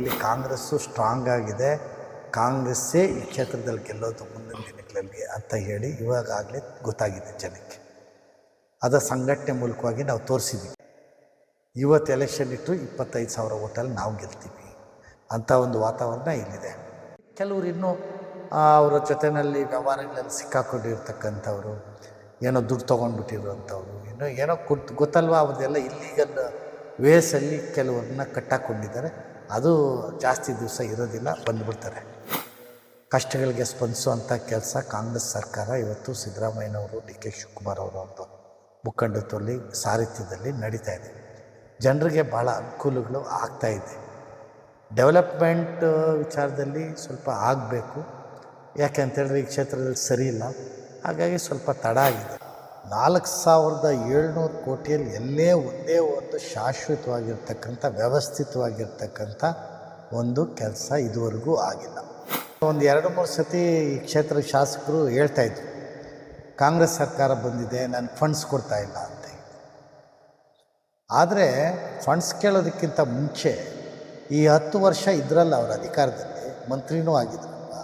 ಇಲ್ಲಿ ಕಾಂಗ್ರೆಸ್ಸು ಸ್ಟ್ರಾಂಗ್ ಆಗಿದೆ. ಕಾಂಗ್ರೆಸ್ಸೇ ಈ ಕ್ಷೇತ್ರದಲ್ಲಿ ಗೆಲ್ಲೋದು ಮುಂದಿನ ದಿನಗಳಲ್ಲಿ ಅಂತ ಹೇಳಿ ಇವಾಗಲೇ ಗೊತ್ತಾಗಿದೆ ಜನಕ್ಕೆ. ಅದರ ಸಂಘಟನೆ ಮೂಲಕವಾಗಿ ನಾವು ತೋರಿಸಿದ್ವಿ. ಇವತ್ತು ಎಲೆಕ್ಷನ್ ಇಟ್ಟು ಇಪ್ಪತ್ತೈದು ಸಾವಿರ ಓಟಲ್ಲಿ ನಾವು ಗೆಲ್ತೀವಿ ಅಂಥ ಒಂದು ವಾತಾವರಣ ಇಲ್ಲಿದೆ. ಕೆಲವರು ಇನ್ನೂ ಅವರ ಜೊತೆಯಲ್ಲಿ ವ್ಯವಹಾರಗಳಲ್ಲಿ ಸಿಕ್ಕಾಕೊಂಡಿರ್ತಕ್ಕಂಥವ್ರು, ಏನೋ ದುಡ್ಡು ತೊಗೊಂಡ್ಬಿಟ್ಟಿರುವಂಥವ್ರು, ಇನ್ನೂ ಏನೋ ಕೊಟ್ಟು ಗೊತ್ತಲ್ವಾ ಅವ್ರದ್ದೆಲ್ಲ ಇಲ್ಲೀಗಲ್ ವೇಸಲ್ಲಿ ಕೆಲವ್ರನ್ನ ಕಟ್ಟಾಕೊಂಡಿದ್ದಾರೆ. ಅದು ಜಾಸ್ತಿ ದಿವಸ ಇರೋದಿಲ್ಲ, ಬಂದುಬಿಡ್ತಾರೆ. ಕಷ್ಟಗಳಿಗೆ ಸ್ಪಂದಿಸುವಂಥ ಕೆಲಸ ಕಾಂಗ್ರೆಸ್ ಸರ್ಕಾರ ಇವತ್ತು ಸಿದ್ದರಾಮಯ್ಯನವರು, ಡಿ ಕೆ ಶಿವಕುಮಾರ್ ಅವರು ಅಂತ ಮುಖಂಡತ್ವದಲ್ಲಿ, ಸಾರಥ್ಯದಲ್ಲಿ ನಡೀತಾ ಇದೆ. ಜನರಿಗೆ ಭಾಳ ಅನುಕೂಲಗಳು ಆಗ್ತಾ ಇದೆ. ಡೆವಲಪ್ಮೆಂಟ್ ವಿಚಾರದಲ್ಲಿ ಸ್ವಲ್ಪ ಆಗಬೇಕು. ಯಾಕೆ ಅಂತೇಳಿದ್ರೆ ಈ ಕ್ಷೇತ್ರದಲ್ಲಿ ಸರಿ ಇಲ್ಲ. ಹಾಗಾಗಿ ಸ್ವಲ್ಪ ತಡ ಆಗಿದೆ. ನಾಲ್ಕು ಸಾವಿರದ ಏಳ್ನೂರು ಕೋಟಿಯಲ್ಲಿ ಎಲ್ಲೇ ಒಂದೇ ಒಂದು ಶಾಶ್ವತವಾಗಿರ್ತಕ್ಕಂಥ, ವ್ಯವಸ್ಥಿತವಾಗಿರ್ತಕ್ಕಂಥ ಒಂದು ಕೆಲಸ ಇದುವರೆಗೂ ಆಗಿಲ್ಲ. ಒಂದು ಎರಡು ಮೂರು ಸತಿ ಈ ಕ್ಷೇತ್ರದ ಶಾಸಕರು ಹೇಳ್ತಾಯಿದ್ರು ಕಾಂಗ್ರೆಸ್ ಸರ್ಕಾರ ಬಂದಿದೆ, ನಾನು ಫಂಡ್ಸ್ ಕೊಡ್ತಾ ಇಲ್ಲ ಅಂತ ಆದರೆ ಫಂಡ್ಸ್ ಕೇಳೋದಕ್ಕಿಂತ ಮುಂಚೆ ಈ ಹತ್ತು ವರ್ಷ ಇದ್ರಲ್ಲ ಅವರ ಅಧಿಕಾರದಲ್ಲಿ, ಮಂತ್ರಿನೂ ಆಗಿದ್ರಲ್ವ?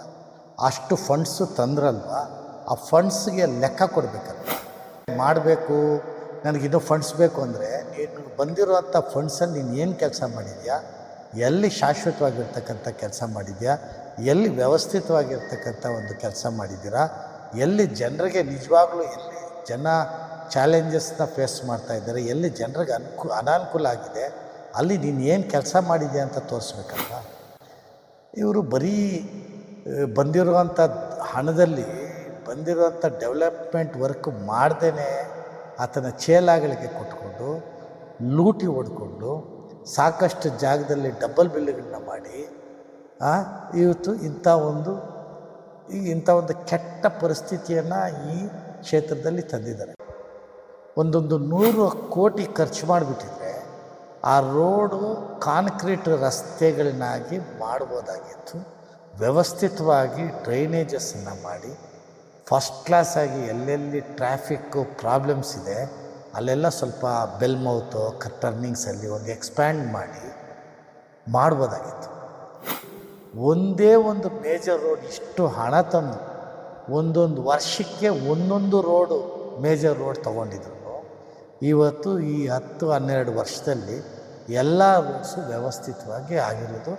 ಅಷ್ಟು ಫಂಡ್ಸು ತಂದ್ರಲ್ವ? ಆ ಫಂಡ್ಸ್ಗೆ ಲೆಕ್ಕ ಕೊಡಬೇಕಲ್ವ? ಮಾಡಬೇಕು ನನಗಿನ್ನೂ ಫಂಡ್ಸ್ ಬೇಕು ಅಂದರೆ, ನೀನು ಬಂದಿರುವಂಥ ಫಂಡ್ಸಲ್ಲಿ ನೀನು ಏನು ಕೆಲಸ ಮಾಡಿದ್ಯಾ? ಎಲ್ಲಿ ಶಾಶ್ವತವಾಗಿರ್ತಕ್ಕಂಥ ಕೆಲಸ ಮಾಡಿದ್ಯಾ? ಎಲ್ಲಿ ವ್ಯವಸ್ಥಿತವಾಗಿರ್ತಕ್ಕಂಥ ಒಂದು ಕೆಲಸ ಮಾಡಿದ್ದೀರಾ? ಎಲ್ಲಿ ಜನರಿಗೆ ನಿಜವಾಗ್ಲೂ ಎಲ್ಲಿ ಜನ ಚಾಲೆಂಜಸ್ನ ಫೇಸ್ ಮಾಡ್ತಾ ಇದ್ದಾರೆ, ಎಲ್ಲಿ ಜನರಿಗೆ ಅನುಕೂ, ಅನಾನುಕೂಲ ಆಗಿದೆ, ಅಲ್ಲಿ ನೀನು ಏನು ಕೆಲಸ ಮಾಡಿದ್ಯಾ ಅಂತ ತೋರಿಸ್ಬೇಕಲ್ವ? ಇವರು ಬರೀ, ಬಂದಿರುವಂಥ ಹಣದಲ್ಲಿ ಬಂದಿರುವಂಥ ಡೆವಲಪ್ಮೆಂಟ್ ವರ್ಕ್ ಮಾಡ್ದೇ ಆತನ ಚೇಲಾಗಳಿಗೆ ಕೊಟ್ಕೊಂಡು, ಲೂಟಿ ಹೊಡ್ಕೊಂಡು, ಸಾಕಷ್ಟು ಜಾಗದಲ್ಲಿ ಡಬ್ಬಲ್ ಬಿಲ್ಗಳನ್ನ ಮಾಡಿ ಇವತ್ತು ಇಂಥ ಒಂದು, ಈ ಇಂಥ ಒಂದು ಕೆಟ್ಟ ಪರಿಸ್ಥಿತಿಯನ್ನು ಈ ಕ್ಷೇತ್ರದಲ್ಲಿ ತಂದಿದ್ದಾರೆ. ಒಂದೊಂದು ನೂರು ಕೋಟಿ ಖರ್ಚು ಮಾಡಿಬಿಟ್ಟಿದ್ರೆ ಆ ರೋಡು ಕಾಂಕ್ರೀಟ್ ರಸ್ತೆಗಳನ್ನಾಗಿ ಮಾಡ್ಬೋದಾಗಿತ್ತು. ವ್ಯವಸ್ಥಿತವಾಗಿ ಡ್ರೈನೇಜಸ್ಸನ್ನು ಮಾಡಿ ಫಸ್ಟ್ ಕ್ಲಾಸಾಗಿ ಎಲ್ಲೆಲ್ಲಿ ಟ್ರಾಫಿಕ್ಕು ಪ್ರಾಬ್ಲಮ್ಸ್ ಇದೆ, ಅಲ್ಲೆಲ್ಲ ಸ್ವಲ್ಪ ಬೆಲ್ ಮೌತು ಟರ್ನಿಂಗ್ಸಲ್ಲಿ ಒಂದು ಎಕ್ಸ್ಪ್ಯಾಂಡ್ ಮಾಡಿ ಮಾಡ್ಬೋದಾಗಿತ್ತು. ಒಂದೇ ಒಂದು ಮೇಜರ್ ರೋಡ್ ಇಷ್ಟು ಹಣ ತಂದು ಒಂದೊಂದು ವರ್ಷಕ್ಕೆ ಒಂದೊಂದು ರೋಡು ಮೇಜರ್ ರೋಡ್ ತೊಗೊಂಡಿದ್ರು. ಇವತ್ತು ಈ ಹತ್ತು, ಹನ್ನೆರಡು ವರ್ಷದಲ್ಲಿ ಎಲ್ಲ ರೋಡ್ಸು ವ್ಯವಸ್ಥಿತವಾಗಿ ಆಗಿರೋದು.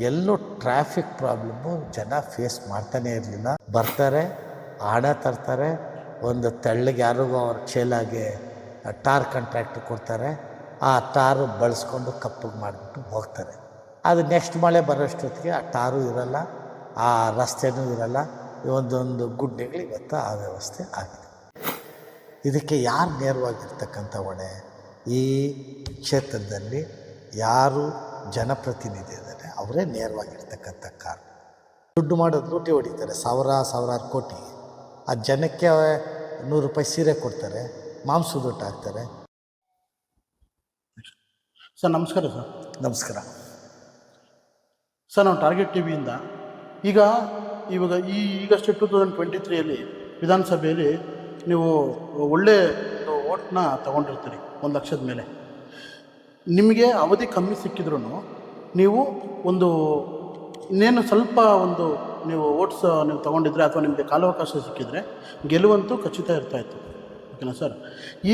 ಎಲ್ಲೂ ಟ್ರಾಫಿಕ್ ಪ್ರಾಬ್ಲಮ್ಮು ಜನ ಫೇಸ್ ಮಾಡ್ತಾನೇ ಇರಲಿಲ್ಲ. ಬರ್ತಾರೆ. ಹಣ ತರ್ತಾರೆ. ಒಂದು ತೆಳ್ಳಗೆ ಯಾರಿಗೂ ಅವ್ರ ಚೇಲಾಗೆ ಟಾರ್ ಕಾಂಟ್ರಾಕ್ಟ್ ಕೊಡ್ತಾರೆ. ಆ ಟಾರು ಬಳಸ್ಕೊಂಡು ಕಪ್ಪಗೆ ಮಾಡಿಬಿಟ್ಟು ಹೋಗ್ತಾರೆ. ಅದು ನೆಕ್ಸ್ಟ್ ಮಳೆ ಬರೋಷ್ಟೊತ್ತಿಗೆ ಆ ಟಾರು ಇರಲ್ಲ, ಆ ರಸ್ತೆನೂ ಇರಲ್ಲ. ಒಂದೊಂದು ಗುಡ್ಡೆಗಳು ಇವತ್ತು ಆ ವ್ಯವಸ್ಥೆ ಆಗಿದೆ. ಇದಕ್ಕೆ ಯಾರು ನೇರವಾಗಿರ್ತಕ್ಕಂಥ ಹೊಣೆ? ಈ ಕ್ಷೇತ್ರದಲ್ಲಿ ಯಾರು ಜನಪ್ರತಿನಿಧಿ ಇದ್ದಾರೆ, ಅವರೇ ನೇರವಾಗಿರ್ತಕ್ಕಂಥ ಕಾರಣ. ದುಡ್ಡು ಮಾಡೋದು ಲೂಟಿ ಹೊಡಿತಾರೆ, ಸಾವಿರ, ಸಾವಿರಾರು ಕೋಟಿ. ಆ ಜನಕ್ಕೆ ನೂರು ರೂಪಾಯಿ ಸೀರೆ ಕೊಡ್ತಾರೆ ಮಾಂಸದ ಊಟ ಹಾಕ್ತಾರೆ. ಸರ್ ನಮಸ್ಕಾರ ಸರ್. ನಮಸ್ಕಾರ. ಸರ್ ನಾವು ಟಾರ್ಗೆಟ್ ಟಿ ವಿಯಿಂದ ಈಗ ಇವಾಗ ಈ ಈಗಷ್ಟೇ ಟೂ ತೌಸಂಡ್ ಟ್ವೆಂಟಿ ತ್ರೀಯಲ್ಲಿ ವಿಧಾನಸಭೆಯಲ್ಲಿ ನೀವು ಒಳ್ಳೆ ಓಟ್ನ ತಗೊಂಡಿರ್ತೀರಿ ಒಂದು ಲಕ್ಷದ ಮೇಲೆ. ನಿಮಗೆ ಅವಧಿ ಕಮ್ಮಿ ಸಿಕ್ಕಿದ್ರೂ ನೀವು ಒಂದು ಇನ್ನೇನು ಸ್ವಲ್ಪ ಒಂದು ನೀವು ಓಟ್ಸ್ ನೀವು ತೊಗೊಂಡಿದ್ರೆ ಅಥವಾ ನಿಮಗೆ ಕಾಲಾವಕಾಶ ಸಿಕ್ಕಿದರೆ ಗೆಲುವಂತೂ ಖಚಿತ ಇರ್ತಾಯಿತ್ತು ಓಕೆನಾ ಸರ್?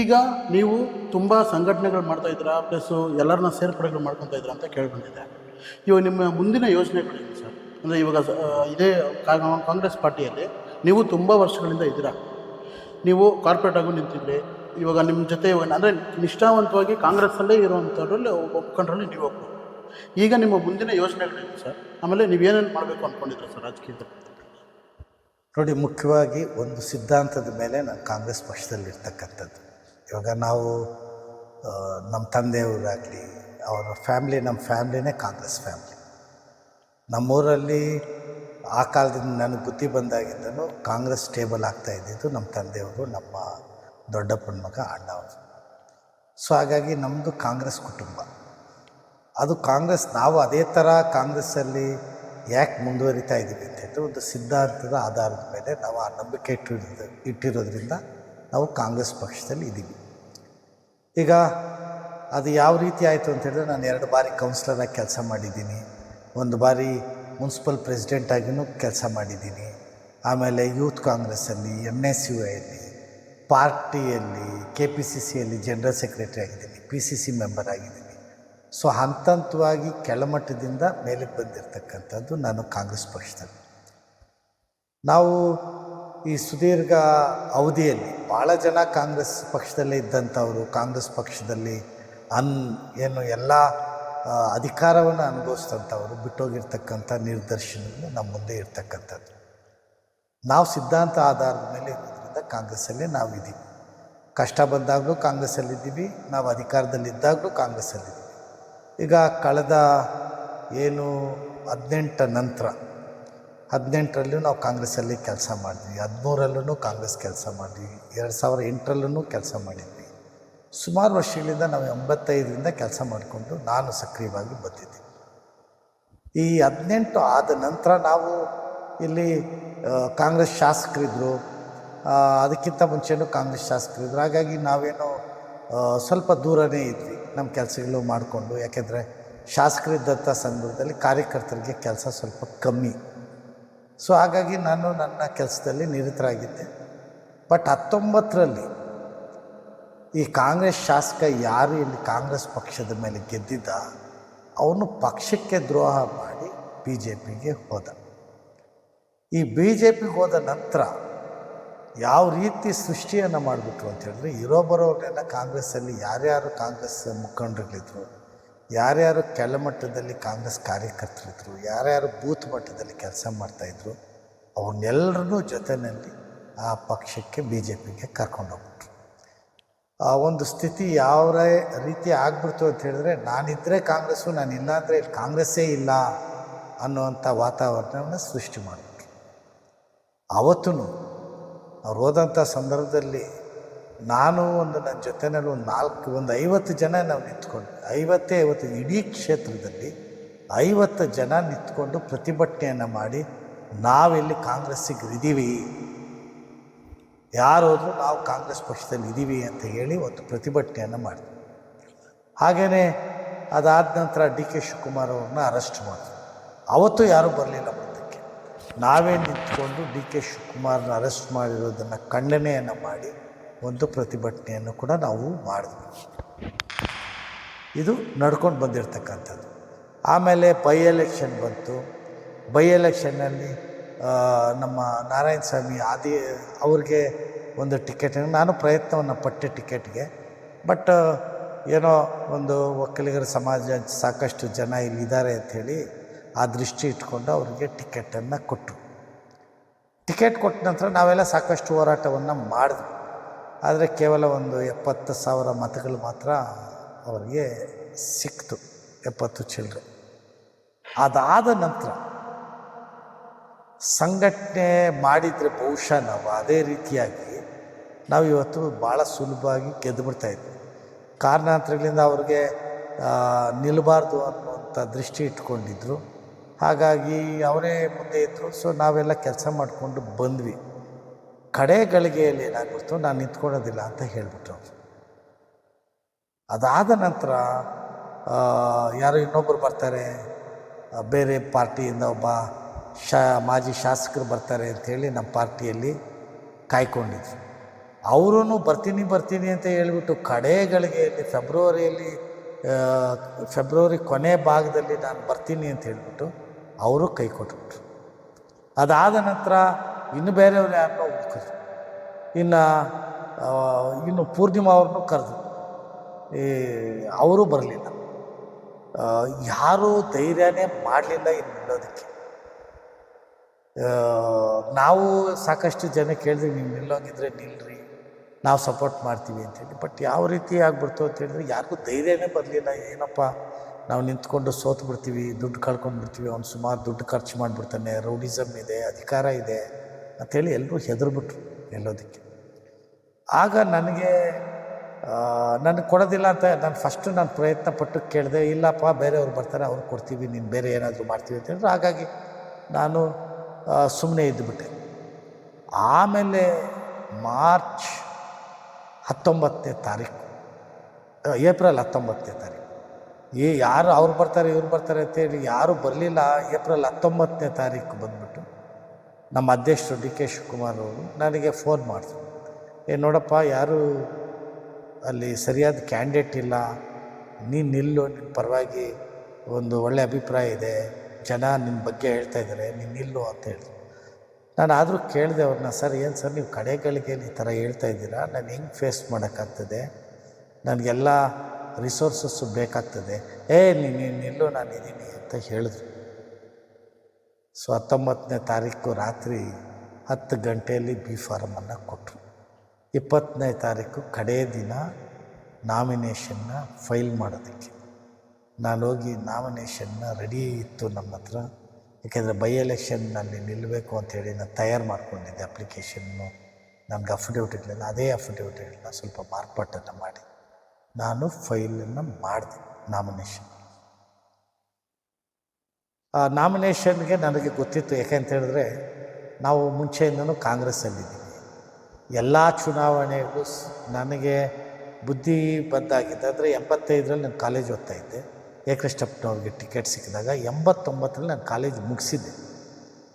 ಈಗ ನೀವು ತುಂಬ ಸಂಘಟನೆಗಳು ಮಾಡ್ತಾ ಇದ್ದೀರಾ ಪ್ಲಸ್ಸು ಎಲ್ಲರನ್ನ ಸೇರ್ಪಡೆಗಳು ಮಾಡ್ಕೊತಾ ಇದ್ದೀರಾ ಅಂತ ಕೇಳಿಬಂದಿದೆ ಇವಾಗ ನಿಮ್ಮ ಮುಂದಿನ ಯೋಜನೆಗಳೇನು ಸರ್. ಅಂದರೆ ಇವಾಗ ಇದೇ ಕಾಂಗ್ರೆಸ್ ಪಾರ್ಟಿಯಲ್ಲಿ ನೀವು ತುಂಬ ವರ್ಷಗಳಿಂದ ಇದ್ದೀರಾ. ನೀವು ಕಾರ್ಪೊರೇಟ್ ಆಗು ನಿಂತಿದ್ರಿ. ಇವಾಗ ನಿಮ್ಮ ಜೊತೆ ಅಂದರೆ ನಿಷ್ಠಾವಂತವಾಗಿ ಕಾಂಗ್ರೆಸ್ಸಲ್ಲೇ ಇರುವಂಥದ್ರಲ್ಲಿ ಒಪ್ಕೊಂಡ್ರಲ್ಲಿ ನೀವು ಒಬ್ಬರು ಈಗ ನಿಮ್ಮ ಮುಂದಿನ ಯೋಜನೆಗಳೇನು ಸರ್? ಆಮೇಲೆ ನೀವೇನೇನು ಮಾಡಬೇಕು ಅಂದ್ಕೊಂಡಿದ್ರು ಸರ್ ರಾಜಕೀಯದಲ್ಲಿ? ನೋಡಿ, ಮುಖ್ಯವಾಗಿ ಒಂದು ಸಿದ್ಧಾಂತದ ಮೇಲೆ ನಾನು ಕಾಂಗ್ರೆಸ್ ಪಕ್ಷದಲ್ಲಿರ್ತಕ್ಕಂಥದ್ದು ಇವಾಗ ನಾವು ನಮ್ಮ ತಂದೆಯವರಾಗಲಿ, ಅವರ ಫ್ಯಾಮ್ಲಿ, ನಮ್ಮ ಫ್ಯಾಮ್ಲಿನೇ ಕಾಂಗ್ರೆಸ್ ಫ್ಯಾಮ್ಲಿ. ನಮ್ಮೂರಲ್ಲಿ ಆ ಕಾಲದಿಂದ ನನಗೆ ಬುದ್ಧಿ ಬಂದಾಗಿದ್ದನು ಕಾಂಗ್ರೆಸ್ ಸ್ಟೇಬಲ್ ಆಗ್ತಾ ಇದ್ದಿದ್ದು ನಮ್ಮ ತಂದೆಯವರು, ನಮ್ಮ ದೊಡ್ಡಪ್ಪನ ಮಗ, ಅಣ್ಣವರು. ಸೊ, ಹಾಗಾಗಿ ನಮ್ಮದು ಕಾಂಗ್ರೆಸ್ ಕುಟುಂಬ. ಅದು ಕಾಂಗ್ರೆಸ್, ನಾವು ಅದೇ ಥರ ಕಾಂಗ್ರೆಸ್ಸಲ್ಲಿ ಯಾಕೆ ಮುಂದುವರಿತಾ ಇದ್ದೀವಿ ಅಂತ ಹೇಳಿದ್ರೆ ಒಂದು ಸಿದ್ಧಾಂತದ ಆಧಾರದ ಮೇಲೆ ನಾವು ಆ ನಂಬಿಕೆ ಇಟ್ಟಿರೋದು ಇಟ್ಟಿರೋದ್ರಿಂದ ನಾವು ಕಾಂಗ್ರೆಸ್ ಪಕ್ಷದಲ್ಲಿ ಇದ್ದೀವಿ. ಈಗ ಅದು ಯಾವ ರೀತಿ ಆಯಿತು ಅಂತ ಹೇಳಿದ್ರೆ ನಾನು ಎರಡು ಬಾರಿ ಕೌನ್ಸಿಲರಾಗಿ ಕೆಲಸ ಮಾಡಿದ್ದೀನಿ. ಒಂದು ಬಾರಿ ಮುನ್ಸಿಪಲ್ ಪ್ರೆಸಿಡೆಂಟಾಗಿಯೂ ಕೆಲಸ ಮಾಡಿದ್ದೀನಿ. ಆಮೇಲೆ ಯೂತ್ ಕಾಂಗ್ರೆಸ್ಸಲ್ಲಿ ಎಂ ಎಸ್ ಯು ಐಯಲ್ಲಿ ಪಾರ್ಟಿಯಲ್ಲಿ ಕೆ ಪಿ ಸಿ ಸಿಯಲ್ಲಿ ಜನರಲ್ ಸೆಕ್ರೆಟರಿ ಆಗಿದ್ದೀನಿ ಪಿ ಸಿ ಸಿ ಮೆಂಬರ್ ಆಗಿದ್ದೀನಿ. ಸೊ ಹಂತ ಹಂತವಾಗಿ ಕೆಳಮಟ್ಟದಿಂದ ಮೇಲಕ್ಕೆ ಬಂದಿರತಕ್ಕಂಥದ್ದು ನಾನು ಕಾಂಗ್ರೆಸ್ ಪಕ್ಷದಲ್ಲಿ. ನಾವು ಈ ಸುದೀರ್ಘ ಅವಧಿಯಲ್ಲಿ ಭಾಳ ಜನ ಕಾಂಗ್ರೆಸ್ ಪಕ್ಷದಲ್ಲೇ ಇದ್ದಂಥವರು, ಕಾಂಗ್ರೆಸ್ ಪಕ್ಷದಲ್ಲಿ ಅನ್ ಏನು ಎಲ್ಲ ಅಧಿಕಾರವನ್ನು ಅನುಭವಿಸಿದಂಥವರು, ಬಿಟ್ಟೋಗಿರ್ತಕ್ಕಂಥ ನಿರ್ದರ್ಶನಗಳು ನಮ್ಮ ಮುಂದೆ ಇರ್ತಕ್ಕಂಥದ್ದು. ನಾವು ಸಿದ್ಧಾಂತ ಆಧಾರದ ಮೇಲೆ ಇರೋದ್ರಿಂದ ಕಾಂಗ್ರೆಸ್ಸಲ್ಲೇ ನಾವು ಇದ್ದೀವಿ ಕಷ್ಟ ಬಂದಾಗಲೂ ಕಾಂಗ್ರೆಸ್ಸಲ್ಲಿದ್ದೀವಿ, ನಾವು ಅಧಿಕಾರದಲ್ಲಿದ್ದಾಗಲೂ ಕಾಂಗ್ರೆಸ್ಸಲ್ಲಿದ್ದೀವಿ. ಈಗ ಕಳೆದ ಏನು ಹದಿನೆಂಟ ನಂತರ, ಹದಿನೆಂಟರಲ್ಲೂ ನಾವು ಕಾಂಗ್ರೆಸ್ಸಲ್ಲಿ ಕೆಲಸ ಮಾಡಿದ್ವಿ. ಹದಿಮೂರಲ್ಲೂ ಕಾಂಗ್ರೆಸ್ ಕೆಲಸ ಮಾಡಿದ್ವಿ. ಎರಡು ಸಾವಿರ ಎಂಟರಲ್ಲೂ ಕೆಲಸ ಮಾಡಿದ್ವಿ. ಸುಮಾರು ವರ್ಷಗಳಿಂದ ನಾವು ಎಂಬತ್ತೈದರಿಂದ ಕೆಲಸ ಮಾಡಿಕೊಂಡು ನಾನು ಸಕ್ರಿಯವಾಗಿ ಬಂದಿದ್ದೆ. ಈ ಹದಿನೆಂಟು ಆದ ನಂತರ ನಾವು ಇಲ್ಲಿ ಕಾಂಗ್ರೆಸ್ ಶಾಸಕರಿದ್ದರು ಅದಕ್ಕಿಂತ ಮುಂಚೆನೂ ಕಾಂಗ್ರೆಸ್ ಶಾಸಕರಿದ್ದರು ಹಾಗಾಗಿ ನಾವೇನು ಸ್ವಲ್ಪ ದೂರನೇ ಇದ್ವಿ ನಮ್ಮ ಕೆಲಸಗಳು ಮಾಡಿಕೊಂಡು. ಯಾಕೆಂದರೆ ಶಾಸಕರಿದ್ದಂಥ ಸಂದರ್ಭದಲ್ಲಿ ಕಾರ್ಯಕರ್ತರಿಗೆ ಕೆಲಸ ಸ್ವಲ್ಪ ಕಮ್ಮಿ. ಸೊ ಹಾಗಾಗಿ ನಾನು ನನ್ನ ಕೆಲಸದಲ್ಲಿ ನಿರತರಾಗಿದ್ದೆ. ಬಟ್ ಹತ್ತೊಂಬತ್ತರಲ್ಲಿ ಈ ಕಾಂಗ್ರೆಸ್ ಶಾಸಕ ಯಾರು ಇಲ್ಲಿ ಕಾಂಗ್ರೆಸ್ ಪಕ್ಷದ ಮೇಲೆ ಗೆದ್ದಿದ್ದ, ಅವನು ಪಕ್ಷಕ್ಕೆ ದ್ರೋಹ ಮಾಡಿ ಬಿ ಜೆ ಪಿಗೆ ಹೋದ. ಈ ಬಿ ಜೆ ಪಿಗೆ ಹೋದ ನಂತರ ಯಾವ ರೀತಿ ಸೃಷ್ಟಿಯನ್ನು ಮಾಡಿಬಿಟ್ರು ಅಂತ ಹೇಳಿದ್ರೆ, ಇರೋ ಬರೋರೆಲ್ಲ ಕಾಂಗ್ರೆಸ್ಸಲ್ಲಿ ಯಾರ್ಯಾರು ಕಾಂಗ್ರೆಸ್ ಮುಖಂಡರುಗಳಿದ್ರು, ಯಾರ್ಯಾರು ಕೆಳಮಟ್ಟದಲ್ಲಿ ಕಾಂಗ್ರೆಸ್ ಕಾರ್ಯಕರ್ತರಿದ್ದರು ಯಾರ್ಯಾರು ಬೂತ್ ಮಟ್ಟದಲ್ಲಿ ಕೆಲಸ ಮಾಡ್ತಾಯಿದ್ರು ಅವನ್ನೆಲ್ಲರನ್ನೂ ಜೊತೆಯಲ್ಲಿ ಆ ಪಕ್ಷಕ್ಕೆ ಬಿ ಜೆ ಪಿಗೆ ಕರ್ಕೊಂಡೋಗ್ಬಿಟ್ರು ಆ ಒಂದು ಸ್ಥಿತಿ ಯಾವ ರೀತಿ ಆಗ್ಬಿಡ್ತು ಅಂತ ಹೇಳಿದ್ರೆ ನಾನಿದ್ದರೆ ಕಾಂಗ್ರೆಸ್ಸು ನಾನು ಅಂದರೆ ಇಲ್ಲಿ ಕಾಂಗ್ರೆಸ್ಸೇ ಇಲ್ಲ ಅನ್ನುವಂಥ ವಾತಾವರಣವನ್ನು ಸೃಷ್ಟಿ ಮಾಡಿಬಿಟ್ರು. ಅವತ್ತೂ ಅವ್ರು ಹೋದಂಥ ಸಂದರ್ಭದಲ್ಲಿ ನಾನು ಒಂದು ನನ್ನ ಜೊತೆಯಲ್ಲಿ ಒಂದು ನಾಲ್ಕು, ಒಂದು ಐವತ್ತು ಜನ ನಾವು ನಿಂತ್ಕೊಂಡು, ಐವತ್ತೇ ಐವತ್ತು ಇಡೀ ಕ್ಷೇತ್ರದಲ್ಲಿ ಐವತ್ತು ಜನ ನಿಂತ್ಕೊಂಡು ಪ್ರತಿಭಟನೆಯನ್ನು ಮಾಡಿ ನಾವೆಲ್ಲಿ ಕಾಂಗ್ರೆಸ್ಸಿಗೆ ಇದ್ದೀವಿ. ಯಾರು ನಾವು ಕಾಂಗ್ರೆಸ್ ಪಕ್ಷದಲ್ಲಿ ಇದ್ದೀವಿ ಅಂತ ಹೇಳಿ ಒಂದು ಪ್ರತಿಭಟನೆಯನ್ನು ಮಾಡಿದ್ವಿ ಹಾಗೆಯೇ ಅದಾದ ನಂತರ ಡಿ ಕೆ ಶಿವಕುಮಾರ್ ಅವ್ರನ್ನ ಅರೆಸ್ಟ್ ಮಾಡಿದ್ರು ಅವತ್ತು ಯಾರೂ ಬರಲಿಲ್ಲ. ನಾವೇ ನಿಂತ್ಕೊಂಡು ಡಿ ಕೆ ಶಿವಕುಮಾರ್ನ ಅರೆಸ್ಟ್ ಮಾಡಿರೋದನ್ನು ಖಂಡನೆಯನ್ನು ಮಾಡಿ, ಒಂದು ಪ್ರತಿಭಟನೆಯನ್ನು ಕೂಡ ನಾವು ಮಾಡಿದ್ವಿ. ಇದು ನಡ್ಕೊಂಡು ಬಂದಿರತಕ್ಕಂಥದ್ದು. ಆಮೇಲೆ ಬೈ ಎಲೆಕ್ಷನ್ ಬಂತು. ಬೈ ಎಲೆಕ್ಷನ್ನಲ್ಲಿ ನಮ್ಮ ನಾರಾಯಣ ಸ್ವಾಮಿ ಆದಿ, ಅವ್ರಿಗೆ ಒಂದು ಟಿಕೆಟ್, ನಾನು ಪ್ರಯತ್ನವನ್ನು ಪಟ್ಟೆ ಟಿಕೆಟ್ಗೆ, ಬಟ್, ಏನೋ ಒಂದು ಒಕ್ಕಲಿಗರ ಸಮಾಜ ಸಾಕಷ್ಟು ಜನ ಇಲ್ಲಿದ್ದಾರೆ ಅಂಥೇಳಿ ಆ ದೃಷ್ಟಿ ಇಟ್ಕೊಂಡು ಅವರಿಗೆ ಟಿಕೆಟನ್ನು ಕೊಟ್ಟರು. ಟಿಕೆಟ್ ಕೊಟ್ಟ ನಂತರ ನಾವೆಲ್ಲ ಸಾಕಷ್ಟು ಹೋರಾಟವನ್ನು ಮಾಡಿದ್ವಿ. ಆದರೆ ಕೇವಲ ಒಂದು ಎಪ್ಪತ್ತು ಸಾವಿರ ಮತಗಳು ಮಾತ್ರ ಅವರಿಗೆ ಸಿಕ್ತು, ಎಪ್ಪತ್ತು ಚಿಲ್ಲರೆ ಅದಾದ ನಂತರ ಸಂಘಟನೆ ಮಾಡಿದರೆ ಬಹುಶಃ ನಾವು ಅದೇ ರೀತಿಯಾಗಿ ನಾವು ಇವತ್ತು ಭಾಳ ಸುಲಭವಾಗಿ ಗೆದ್ದು ಇದ್ವಿ. ಕಾರಣಾಂತರಗಳಿಂದ ಅವ್ರಿಗೆ ನಿಲ್ಲಬಾರ್ದು ಅನ್ನುವಂಥ ದೃಷ್ಟಿ ಇಟ್ಕೊಂಡಿದ್ರು. ಹಾಗಾಗಿ ಅವರೇ ಮುಂದೆ ಇದ್ದರು ಸೊ ನಾವೆಲ್ಲ ಕೆಲಸ ಮಾಡಿಕೊಂಡು ಬಂದ್ವಿ. ಕಡೆ ಗಳಿಗೆಯಲ್ಲಿ ಏನಾಗ್ಬಿಡ್ತು ನಾನು ನಿಂತ್ಕೊಳ್ಳೋದಿಲ್ಲ ಅಂತ ಹೇಳಿಬಿಟ್ರು ಅದಾದ ನಂತರ ಯಾರೋ ಇನ್ನೊಬ್ಬರು ಬರ್ತಾರೆ. ಬೇರೆ ಪಾರ್ಟಿಯಿಂದ ಒಬ್ಬ ಶಾ, ಮಾಜಿ ಶಾಸಕರು ಬರ್ತಾರೆ ಅಂಥೇಳಿ ನಮ್ಮ ಪಾರ್ಟಿಯಲ್ಲಿ ಕಾಯ್ಕೊಂಡಿದ್ವಿ. ಅವರೂ ಬರ್ತೀನಿ ಬರ್ತೀನಿ ಅಂತ ಹೇಳ್ಬಿಟ್ಟು ಕಡೆಗಳಿಗೆಯಲ್ಲಿ ಫೆಬ್ರವರಿಯಲ್ಲಿ ಫೆಬ್ರವರಿ ಕೊನೆ ಭಾಗದಲ್ಲಿ ನಾನು ಬರ್ತೀನಿ ಅಂತ ಹೇಳ್ಬಿಟ್ಟು ಅವರು ಕೈ ಕೊಟ್ಬಿಟ್ರು. ಅದಾದ ನಂತರ ಇನ್ನು ಬೇರೆಯವ್ರು ಯಾರನ್ನೋ ಹುಡುಕಿದ್ರು ಇನ್ನು ಇನ್ನು ಪೂರ್ಣಿಮಾ ಅವ್ರನ್ನೂ ಕರೆದ್ರು. ಈ, ಅವರು ಬರಲಿಲ್ಲ. ಯಾರೂ ಧೈರ್ಯನೇ ಮಾಡಲಿಲ್ಲ ಇನ್ನು ನಿಲ್ಲೋದಕ್ಕೆ. ನಾವು ಸಾಕಷ್ಟು ಜನ ಕೇಳಿದ್ವಿ, ನೀವು ನಿಲ್ಲೋಂಗಿದ್ರೆ ನಿಲ್ರಿ, ನಾವು ಸಪೋರ್ಟ್ ಮಾಡ್ತೀವಿ ಅಂತೇಳಿ ಬಟ್ ಯಾವ ರೀತಿ ಆಗ್ಬಿಡ್ತು ಅಂತ ಹೇಳಿದ್ರೆ, ಯಾರಿಗೂ ಧೈರ್ಯನೇ ಬರಲಿಲ್ಲ, ಏನಪ್ಪ? ನಾವು ನಿಂತ್ಕೊಂಡು ಸೋತು ಬಿಡ್ತೀವಿ, ದುಡ್ಡು ಕಳ್ಕೊಂಡು ಬಿಡ್ತೀವಿ, ಅವ್ನು ಸುಮಾರು ದುಡ್ಡು ಖರ್ಚು ಮಾಡಿಬಿಡ್ತಾನೆ ರೌಡಿಸಮ್ ಇದೆ, ಅಧಿಕಾರ ಇದೆ ಅಂಥೇಳಿ ಎಲ್ಲರೂ ಹೆದರ್ಬಿಟ್ರು ಎಲ್ಲೋದಕ್ಕೆ. ಆಗ ನನಗೆ ನನಗೆ ಕೊಡೋದಿಲ್ಲ ಅಂತ ನಾನು ಫಸ್ಟು ನಾನು ಪ್ರಯತ್ನ ಪಟ್ಟು ಕೇಳಿದೆ, ಇಲ್ಲಪ್ಪ, ಬೇರೆಯವ್ರು ಬರ್ತಾರೆ, ಅವ್ರು ಕೊಡ್ತೀವಿ, ನೀನು ಬೇರೆ ಏನಾದರೂ ಮಾಡ್ತೀವಿ ಅಂತ ಹೇಳಿದ್ರು ಹಾಗಾಗಿ ನಾನು ಸುಮ್ಮನೆ ಇದ್ದುಬಿಟ್ಟೆ ಆಮೇಲೆ ಮಾರ್ಚ್ ಹತ್ತೊಂಬತ್ತನೇ ತಾರೀಕು, ಏಪ್ರಿಲ್ ಹತ್ತೊಂಬತ್ತನೇ ತಾರೀಕು ಈ ಯಾರು ಅವ್ರು ಬರ್ತಾರೆ, ಇವ್ರು ಬರ್ತಾರೆ ಅಂತೇಳಿ ಯಾರೂ ಬರಲಿಲ್ಲ. ಏಪ್ರಿಲ್ ಹತ್ತೊಂಬತ್ತನೇ ತಾರೀಕು ಬಂದುಬಿಟ್ಟು ನಮ್ಮ ಅಧ್ಯಕ್ಷರು ಡಿ ಕೆ ಶಿವಕುಮಾರ್ ಅವರು ನನಗೆ ಫೋನ್ ಮಾಡಿದ್ರು. ಏ, ನೋಡಪ್ಪ, ಯಾರು ಅಲ್ಲಿ ಸರಿಯಾದ ಕ್ಯಾಂಡಿಡೇಟ್ ಇಲ್ಲ. ನೀನು ನಿಲ್ಲು ನಿನ್ನ ಪರವಾಗಿ ಒಂದು ಒಳ್ಳೆ ಅಭಿಪ್ರಾಯ ಇದೆ. ಜನ ನಿನ್ನ ಬಗ್ಗೆ ಹೇಳ್ತಾ ಇದ್ದಾರೆ, ನೀನು ನಿಲ್ಲು ಅಂತ ಹೇಳಿದ್ರು. ನಾನು ಆದರೂ ಕೇಳಿದೆ ಅವ್ರನ್ನ, ಸರ್, ಏನು ಸರ್, ನೀವು ಕಡೆಗಳಿಗೆ ಈ ಥರ ಹೇಳ್ತಾ ಇದ್ದೀರಾ? ನಾನು ಹೆಂಗೆ ಫೇಸ್ ಮಾಡೋಕ್ಕಾಗ್ತದೆ? ನನಗೆಲ್ಲ ರಿಸೋರ್ಸಸ್ಸು ಬೇಕಾಗ್ತದೆ. ಏ ನೀನು ನಿಲ್ಲು, ನಾನು ಇದ್ದೀನಿ ಅಂತ ಹೇಳಿದ್ರು. ಸೊ ಹತ್ತೊಂಬತ್ತನೇ ತಾರೀಕು ರಾತ್ರಿ ಹತ್ತು ಗಂಟೆಯಲ್ಲಿ ಬಿ ಫಾರಮನ್ನು ಕೊಟ್ಟರು ಇಪ್ಪತ್ತನೇ ತಾರೀಕು ಕಡೇ ದಿನ ನಾಮಿನೇಷನ್ನ ಫೈಲ್ ಮಾಡೋದಕ್ಕೆ. ನಾನು ಹೋಗಿ ನಾಮಿನೇಷನ್ನ ರೆಡಿ ಇತ್ತು ನಮ್ಮ ಹತ್ರ. ಯಾಕೆಂದರೆ ಬೈ ಎಲೆಕ್ಷನ್ನಲ್ಲಿ ನಿಲ್ಲಬೇಕು ಅಂತೇಳಿ ನಾನು ತಯಾರು ಮಾಡ್ಕೊಂಡಿದ್ದೆ ಅಪ್ಲಿಕೇಶನ್ನು ನನಗೆ ಇರಲಿಲ್ಲ, ಅದೇ ಅಫಿಡೇವಿಟ್ಗಳನ್ನ ಸ್ವಲ್ಪ ಮಾರ್ಪಾಟನ್ನು ಮಾಡಿ. ನಾನು ಫೈಲನ್ನು ಮಾಡಿದೆ ನಾಮಿನೇಷನ್. ಆ ನಾಮಿನೇಷನ್ಗೆ ನನಗೆ ಗೊತ್ತಿತ್ತು ಯಾಕೆಂತ ಹೇಳಿದ್ರೆ ನಾವು ಮುಂಚೆಯಿಂದನೂ ಕಾಂಗ್ರೆಸ್ಸಲ್ಲಿದ್ದೀವಿ. ಎಲ್ಲ ಚುನಾವಣೆಗೂ ನನಗೆ ಬುದ್ಧಿ ಬಂದಾಗಿದ್ದೆ ಅಂದರೆ ಎಂಬತ್ತೈದರಲ್ಲಿ ನಾನು ಕಾಲೇಜ್ ಓದ್ತಾ ಇದ್ದೆ. ಎ ಕೃಷ್ಣಪ್ಪನವ್ರಿಗೆ ಟಿಕೆಟ್ ಸಿಕ್ಕಿದಾಗ ಎಂಬತ್ತೊಂಬತ್ತರಲ್ಲಿ ನಾನು ಕಾಲೇಜ್ ಮುಗಿಸಿದ್ದೆ.